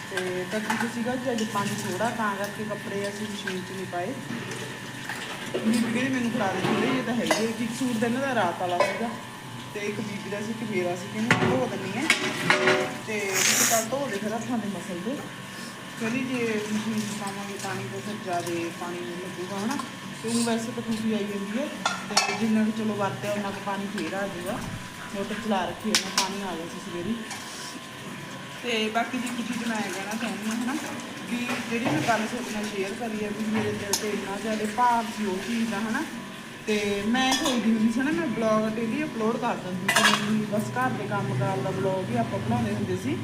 ਤੇ ਤੱਕੀ ਤੇ ਸੀਗਾ ਜੀ, ਅੱਜ ਪਾਣੀ ਥੋੜਾ ਤਾਂ ਕਰਕੇ ਕੱਪੜੇ ਅਸੀਂ ਮਸ਼ੀਨ 'ਚ ਨਹੀਂ ਪਾਏ। ਬੀਬੀ ਕਹਿੰਦੀ ਮੈਨੂੰ ਫੜਾ ਦੇ ਥੋੜੇ ਇਹ ਤਾਂ ਹੈਗੇ ਇੱਕ ਸੂਟ ਦਾ ਇਹਨਾਂ ਦਾ ਰਾਤ ਵਾਲਾ ਸੀਗਾ। ਤੇ ਇੱਕ ਬੀਬੀ ਦਾ ਸੀ, ਇੱਕ ਮੇਰਾ ਸੀ, ਕਹਿੰਦੀ ਧੋ ਦਿੰਨੀ ਹੈ ਤੇ ਕੱਲ ਧੋ ਦੇ, ਫਿਰ ਹੱਥਾਂ ਦੇ ਮਸਲ ਦੇ ਕਹਿੰਦੀ ਜੇ ਮਸ਼ੀਨ ਪਾਵਾਂਗੇ ਪਾਣੀ ਤਾਂ ਫਿਰ ਜ਼ਿਆਦਾ ਪਾਣੀ ਨਹੀਂ ਲੱਗੂਗਾ, ਹਨਾ। ਤੇ ਉਹ ਵੈਸੇ ਤਾਂ ਖੁਸ਼ੀ ਆਈ ਜਾਂਦੀ ਹੈ ਤੇ ਜਿੰਨਾ ਕੁ ਚਲੋ ਵਰਤਿਆ, ਉਹਨਾਂ ਕੁ ਪਾਣੀ ਫੇਰ ਆ ਜਾਊਗਾ। ਮੋਟਰ ਚਲਾ ਰੱਖੀ ਉਹਨਾਂ ਪਾਣੀ ਆ ਗਿਆ ਸੀ ਸਵੇਰੇ। ਤੇ ਬਾਕੀ ਦੀ ਕੁਝ ਮੈਂ ਕਹਿਣਾ ਚਾਹੁੰਦੀ ਹਾਂ ਹਨਾ। ਵੀ ਜਿਹੜੀ ਮੈਂ ਗੱਲ ਤੁਹਾਡੇ ਨਾਲ ਸ਼ੇਅਰ ਕਰੀ ਹੈ ਵੀ ਮੇਰੇ ਦਿਲ ਤੇ ਇੰਨਾ ਜ਼ਿਆਦਾ ਭਾਵ ਸੀ ਉਹ ਚੀਜ਼ ਦਾ, ਹਨਾ। ਤੇ ਮੈਂ ਸੋਚਦੀ ਹੁੰਦੀ ਸੀ ਨਾ, ਮੈਂ ਬਲੌਗ ਡੇਲੀ ਅਪਲੋਡ ਕਰ ਦਿੰਦੀ ਸੀ ਬਸ ਘਰ ਦੇ ਕੰਮ ਕਾਰ ਦਾ ਬਲੌਗ ਹੀ ਆਪਾਂ ਬਣਾਉਂਦੇ ਹੁੰਦੇ ਸੀ।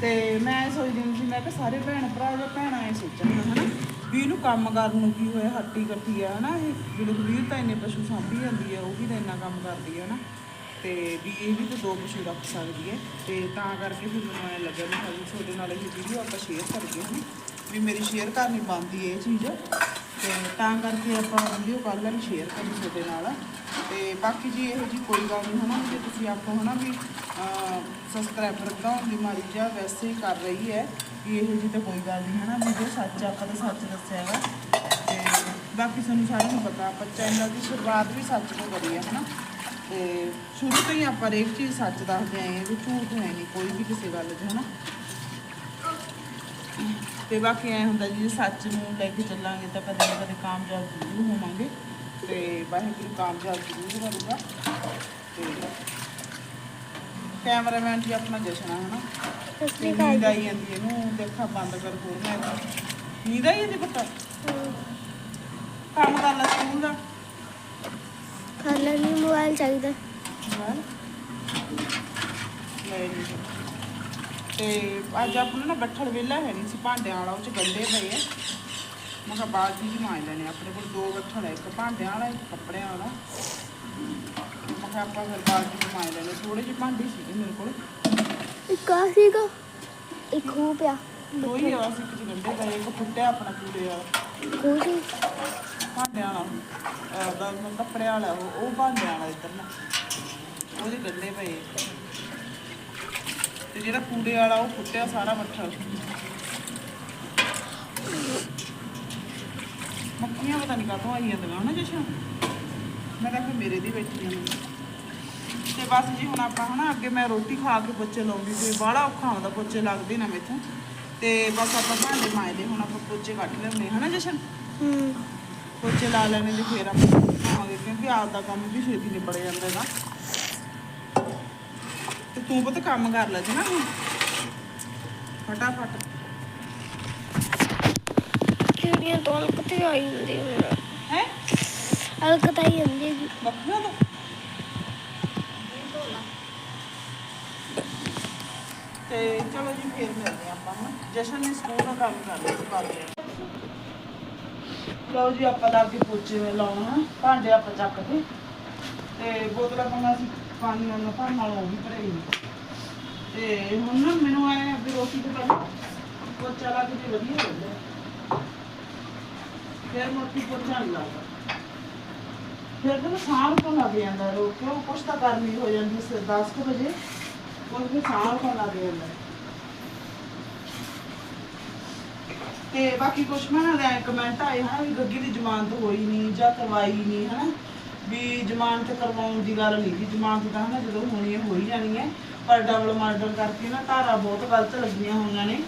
ਤੇ ਮੈਂ ਸੋਚਦੀ ਹੁੰਦੀ ਸੀ, ਮੈਂ ਕਿ ਸਾਰੇ ਭੈਣ ਭਰਾ ਜਾਂ ਭੈਣਾਂ ਇਹ ਸੋਚਣਗੀਆਂ ਹਨਾ, ਵੀ ਇਹਨੂੰ ਕੰਮ ਕਰਨ ਨੂੰ ਕੀ ਹੋਇਆ ਹੱਟੀ ਇਕੱਠੀ ਆ, ਹਨਾ, ਇਹ ਜਿਹੜੇ ਵੀਰ ਤਾਂ ਇੰਨੇ ਪਸ਼ੂ ਸਾਂਭੀ ਜਾਂਦੀ ਆ, ਉਹ ਵੀ ਤਾਂ ਇੰਨਾ ਕੰਮ ਕਰਦੀ ਆ, ਹਨਾ। ਤੇ ਵੀ ਇਹ ਵੀ ਤਾਂ ਦੋ ਪਸ਼ੂ ਰੱਖ ਸਕਦੀ ਹੈ ਤੇ ਤਾਂ ਕਰਕੇ ਫਿਰ ਮੈਨੂੰ ਐਂ ਲੱਗਿਆ ਵੀ ਹਾਂ ਤੁਹਾਡੇ ਨਾਲ ਇਹ ਵੀਡੀਓ ਆਪਾਂ ਸ਼ੇਅਰ ਕਰੀਏ ਹਾਂ ਵੀ ਮੇਰੀ ਸ਼ੇਅਰ ਕਰਨੀ ਬਣਦੀ ਹੈ ਇਹ ਚੀਜ਼। ਤੇ ਤਾਂ ਕਰਕੇ ਆਪਾਂ ਵੀਡੀਓ ਕੱਲ੍ਹ ਵਾਲੀ ਸ਼ੇਅਰ ਕਰੀ ਤੁਹਾਡੇ ਨਾਲ। ਤੇ ਬਾਕੀ ਜੀ ਇਹੋ ਜੀ ਕੋਈ ਗੱਲ ਨਹੀਂ, ਹਨਾ, ਜੇ ਤੁਸੀਂ ਆਪੋ ਹਨਾ, ਵੀ ਸਬਸਕ੍ਰਾਈਬਰ ਵਧਾਉਣ ਦੀ ਮਾਰੀ ਜਾਂ ਵੈਸੇ ਹੀ ਕਰ ਰਹੀ ਹੈ, ਵੀ ਇਹੋ ਜੀ ਤਾਂ ਕੋਈ ਗੱਲ ਨਹੀਂ, ਹਨਾ ਵੀ ਜੋ ਸੱਚ ਆਪਾਂ ਤਾਂ ਸੱਚ ਦੱਸਿਆ ਵਾ। ਤੇ ਬਾਕੀ ਸਾਨੂੰ ਸਾਰਿਆਂ ਨੂੰ ਪਤਾ, ਆਪਾਂ ਚੈਨਲ ਦੀ ਸ਼ੁਰੂਆਤ ਵੀ ਸੱਚ ਤੋਂ ਕਰੀ ਹੈ ਹਨਾ। ਤੇ ਸ਼ੁਰੂ ਤੋਂ ਹੀ ਆਪਾਂ ਹਰੇਕ ਚੀਜ਼ ਸੱਚ ਦੱਸਦੇ ਆਏ ਹਾਂ, ਵੀ ਝੂਠ ਹੈ ਨਹੀਂ, ਕੋਈ ਵੀ ਕਿਸੇ ਗੱਲ 'ਚ, ਹਨਾ। ਤੇ ਬਾਕੀ ਐ ਹੁੰਦਾ ਜੀ ਜੇ ਸੱਚ ਨੂੰ ਲੈ ਕੇ ਚੱਲਾਂਗੇ ਤਾਂ ਕਦੇ ਨਾ ਕਦੇ ਕਾਮਯਾਬ ਜ਼ਰੂਰ ਹੋਵਾਂਗੇ ਤੇ ਵਾਹਿਗੁਰੂ ਕਾਮਯਾਬ ਜ਼ਰੂਰ ਕਰੂਗਾ ਤੇ ਕੈਮਰਾਮੈਨ ਜੀ ਆਪਣਾ ਜਸ਼ਨ ਆ ਹਨਾ? ਤੇ ਨੀਂਦ ਆਈ ਜਾਂਦੀ ਹੈ ਇਹਨੂੰ ਦੇਖਾ ਬੰਦ ਕਰ ਹੋਰ ਮੈਂ ਨੀਂਦ ਆਈ ਜਾਂਦੀ ਪਤਾ? ਕੰਮ ਕਰ ਲੈ ਸਕੂਲ ਦਾ? ਖਾਣਾ ਨਹੀਂ ਮੋਬਾਈਲ ਚਾਹੀਦਾ। ਹਾਂ ਲੈ ਨਹੀਂ ਤੇ ਅੱਜ ਆਪਣਾ ਨਾ ਬੱਠਲ ਵਿਹਲਾ ਹੈ ਨਹੀਂ ਸੀ ਭਾਂਡਿਆਂ ਵਾਲਾ ਉਹ ਚ ਗੰਡੇ ਪਏ ਆ। ਮੈਂ ਕਿਹਾ ਬਾਲਟੀ ਚ ਮਾਂਜ ਲੈਣੇ ਆਪਣੇ ਕੋਲ ਦੋ ਬੱਠਲ ਹੈ ਇੱਕ ਭਾਂਡਿਆਂ ਵਾਲਾ ਇੱਕ ਕੱਪੜਿਆਂ ਵਾਲਾ। ਮੈਂ ਕਿਹਾ ਆਪਾਂ ਫਿਰ ਬਾਲਟੀ ਚ ਮਾਂਜ ਲੈਣੇ ਥੋੜੇ ਜਿਹੇ ਭਾਂਡੇ ਸੀਗੇ ਮੇਰੇ ਕੋਲ। ਇੱਕ ਆ ਸੀਗਾ ਇੱਕ ਹੋ ਪਿਆ। ਦੋ ਹੀ ਆ ਚ ਗੰਡੇ ਪਏ ਇੱਕ ਫੁੱਟਿਆ ਆਪਣਾ ਕੂੜੇ ਵਾਲਾ। ਹੋ ਸੀ ਭਾਂਡਿਆਂ ਵਾਲਾ ਕੱਪੜਿਆਂ ਵਾਲਾ ਉਹ ਉਹ ਭਾਂਡਿਆਂ ਵਾਲਾ ਇੱਧਰ ਨਾ। ਉਹਦੇ ਗੰਡੇ ਪਏ। ਤੇ ਜਿਹੜਾ ਕੂੜੇ ਵਾਲਾ ਉਹ ਫੁੱਟਿਆ ਸਾਰਾ ਮੱਠਾ। ਮੱਖੀਆਂ ਪਤਾ ਨਹੀਂ ਕਾਹਤੋਂ ਆਈ ਜਾਂਦੀਆਂ ਨਾ ਜਸ਼ਨ। ਮੈਂ ਤਾਂ ਫਿਰ ਮੇਰੇ ਦੀ ਬੈਠੀਆਂ ਨੇ। ਤੇ ਬਸ ਜੀ ਹੁਣ ਆਪਾਂ ਹਨਾ ਅੱਗੇ ਮੈਂ ਰੋਟੀ ਖਾ ਕੇ ਪੋਚੇ ਲਾਉਂਦੀ ਤੇ ਬਾਹਲਾ ਔਖਾ ਹੁੰਦਾ ਪੋਚੇ ਲੱਗਦੇ ਨਾ ਮੈਥੋਂ ਤੇ ਬਸ ਆਪਾਂ ਭਾਂਡੇ ਮਾਂਜਦੇ ਹੁਣ ਆਪਾਂ ਪੋਚੇ ਕੱਢ ਲੈਣੇ ਹਨਾ ਜਸ਼ਨ? ਹੂੰ। ਪੋਚੇ ਲਾ ਲੈਣੇ ਤੇ ਫੇਰ ਆਪਾਂ ਖਾਵਾਂਗੇ ਕਿਉਂਕਿ ਆਪ ਦਾ ਕੰਮ ਵੀ ਛੇਤੀ ਨਿਬੜ ਜਾਂਦਾ ਹੈਗਾ। ਤੇ ਤੂੰ ਪੁੱਤ ਕੰਮ ਕਰ ਲੈ ਜਨਾ ਹੁਣ ਫਟਾਫਟ। ਕਿਹੜੀਆਂ ਤੋਂ ਕਿਤੇ ਆਈ ਹੁੰਦੀ ਹੈ ਹੈ? ਅਲਕਤ ਆਈ ਹੁੰਦੀ ਹੈਗੀ। ਬੱਕਰੀਆਂ ਤੋਂ। ਤੇ ਚਲੋ ਜੀ ਫੇਰ ਮਿਲਦੇ ਹਾਂ ਆਪਾਂ ਹੁਣ। ਜਸ਼ਨ ਨੇ ਸਕੂਲ ਦਾ ਕੰਮ ਕਰ ਲਿਆ ਸੀ ਕਰਦੇ ਆ ਲਓ ਜੀ ਆਪਾਂ ਲੱਗ ਕੇ ਪੋਚੇ ਲਾਉਣਾ ਭਾਂਡੇ ਆਪਾਂ ਚੱਕ ਕੇ ਤੇ ਬੋਤਲਾਂ ਪਾਉਣਾ ਸੀ। ਪਾਣੀ ਨਾਲ ਭਰਨ ਨਾਲ ਉਹ ਵੀ ਭਰੇ ਤੇ ਹੁਣ ਨਾ ਮੈਨੂੰ ਆਏ ਵੀ ਰੋਟੀ ਤੋਂ ਪਹਿਲਾਂ ਪੋਚਾ ਲਾ ਕੇ ਵਧੀਆ ਹੋ। ਜਾਂਦਾ ਫਿਰ ਮੋਟੀ ਪੋਚਾ ਨਹੀਂ ਲੱਗਦਾ ਫਿਰ ਤਾਂ ਸਾਹ ਤੋਂ ਲੱਗ ਜਾਂਦਾ ਰੋ ਕਿਉਂ? ਕੁਛ ਤਾਂ ਗਰਮੀ ਹੋ ਜਾਂਦੀ ਸੀ 10 ਕੁ ਵਜੇ। ਉਹ ਫਿਰ ਸਾਹ ਤੋਂ ਲੱਗ ਜਾਂਦਾ ਤੇ ਬਾਕੀ ਕੁਛ ਮੈਂ ਨਾ ਕਮੈਂਟ ਆਏ ਹਨ ਵੀ ਗੱਗੀ ਦੀ ਜ਼ਮਾਨਤ ਹੋਈ ਨਹੀਂ ਜਾਂ ਕਰਵਾਈ ਨਹੀਂ ਹਨਾ? ਵੀ ਜ਼ਮਾਨਤ ਕਰਵਾਉਣ ਦੀ ਗੱਲ ਨਹੀਂ ਜੀ ਜ਼ਮਾਨਤ ਤਾਂ ਹਨਾ ਜਦੋਂ ਹੋਣੀ ਹੈ, ਹੋਈ ਜਾਣੀ ਹੈ। ਪਰ ਡਬਲ ਮਰਡਰ ਕਰਕੇ ਨਾ ਧਾਰਾ ਬਹੁਤ ਗਲਤ ਲੱਗੀਆਂ ਹੋਈਆਂ ਨੇ।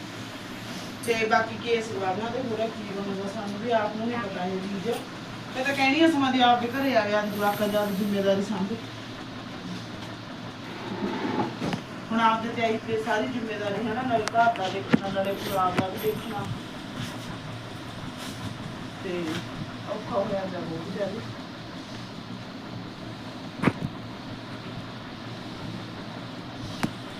ਤੇ ਬਾਕੀ ਕੇਸ ਲਵਾਉਣਾ ਤੇ ਪੂਰਾ ਕੀ ਬਣੂਗਾ ਸਾਨੂੰ ਵੀ ਆਪ ਨੂੰ ਨਹੀਂ ਪਤਾ ਇਹ ਚੀਜ਼। ਮੈਂ ਤਾਂ ਕਹਿਣੀ ਆ ਸਮਾਂ ਦੀ ਆਪ ਦੇ ਘਰੇ ਆ ਗਿਆ ਜਵਾਕਾਂ ਦਾ ਜ਼ਿੰਮੇਵਾਰੀ ਸਾਂਭੇ। ਹੁਣ ਆਪ ਦੇ ਤੇ ਆਈ ਤੇ ਸਾਰੀ ਜ਼ਿੰਮੇਵਾਰੀ ਹੈ ਨਾ ਨਾਲੇ ਘਰ ਦਾ ਦੇਖਣਾ, ਨਾਲੇ ਪਰਿਵਾਰ ਦਾ ਵੀ ਦੇਖਣਾ। ਤੇ ਔਖਾ ਹੋ ਜਾਂਦਾ ਬਹੁਤ ਜ਼ਿਆਦਾ ਚਲੋ ਜੀ ਫੇਰ ਮਿਲਦੇ ਹਾਂ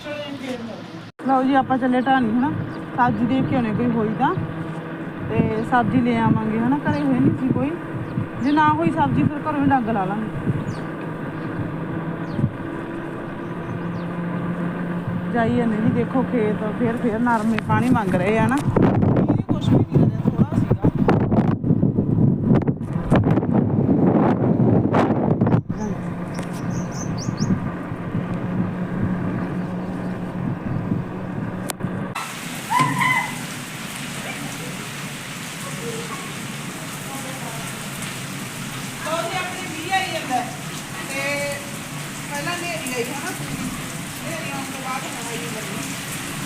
ਲਓ ਜੀ, ਆਪਾਂ ਚੱਲੇ ਢਾਣੀ, ਹਨਾ? ਸਬਜ਼ੀ ਦੇਖ ਕੇ ਆਉਣੇ ਕੋਈ ਹੋਈ ਤਾਂ। ਤੇ ਸਬਜ਼ੀ ਲੈ ਆਵਾਂਗੇ, ਹਨਾ? ਘਰੇ ਹੋਈ ਨਹੀਂ ਸੀ ਕੋਈ। ਜੇ ਨਾ ਹੋਈ ਸਬਜ਼ੀ, ਫਿਰ ਘਰੋਂ ਹੀ ਡੰਗ ਲਾ ਲਾਂਗੇ। ਜਾਈਏ ਨਹੀਂ ਜੀ ਦੇਖੋ ਖੇਤ ਫੇਰ ਫੇਰ ਨਰਮੇ ਪਾਣੀ ਮੰਗ ਰਹੇ ਆ ਨਾ ਇਹ ਕੁਛ ਵੀ ਨਹੀਂ ਰਿਹਾ ਥੋੜਾ ਸੀਗਾ ਉਹਦੇ ਆਪਣੇ ਵੀ ਆਈ ਜਾਂਦਾ ਹੈ। ਤੇ ਪਹਿਲਾਂ ਨੇਰੀ ਆਈ ਹੈ ਨਾ ਨੇਰੀ ਆਉਣ ਤੋਂ ਬਾਅਦ ਹਵਾਈ ਲੱਗੀ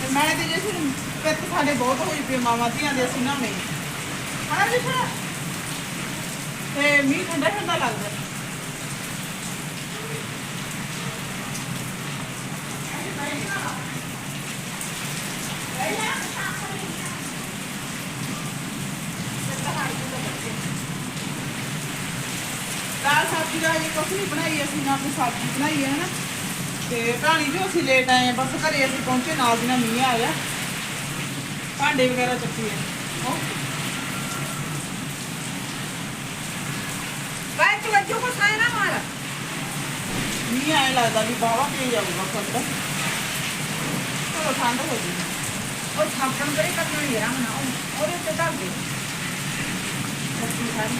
ਤੇ ਮੈਂ ਤੇ ਜੇ ਫਿਰ ਪਿੱਤ ਸਾਡੇ ਬਹੁਤ ਹੋਈ ਪਈ ਮਾਵਾਂ ਧੀਆਂ ਦੇ ਅਸੀਂ ਨਾ ਨਹੀਂ ਹਨਾ ਜੀ ਫਿਰ ਤੇ ਮੀਂਹ ਠੰਡਾ ਠੰਡਾ ਲੱਗਦਾ ਦਾਲ ਸਬਜ਼ੀ ਦਾ ਇਹ ਕੁਛ ਨਹੀਂ ਬਣਾਈ ਅਸੀਂ ਨਾ ਕੋਈ ਸਬਜ਼ੀ ਬਣਾਈ ਹੈ ਨਾ। ਤੇ ਕਹਾਣੀ ਜੋ ਅਸੀਂ ਲੇਟ ਆਏ ਹਾਂ ਬਸ ਘਰੇ ਅਸੀਂ ਪਹੁੰਚੇ ਨਾਲ ਦੀ ਨਾਲ ਮੀਂਹ ਆਇਆ। ਭਾਂਡੇ ਵਗੈਰਾ ਚੱਕੀ ਹੈ Vai, tu vai ter uma saia na mala. ਮੀਂਹ ਆਇਆ ਲੱਗਦਾ ਵੀ ਬਾਵਾ ਤੇ ਜਾਊਗਾ ਫੁੱਟ ਚਲੋ ਠੰਡ ਹੋ ਗਈ। O sapão dele tá no irão, não. Olha o que tá vendo. ਬੱਤੀ ਸਾਰੀ।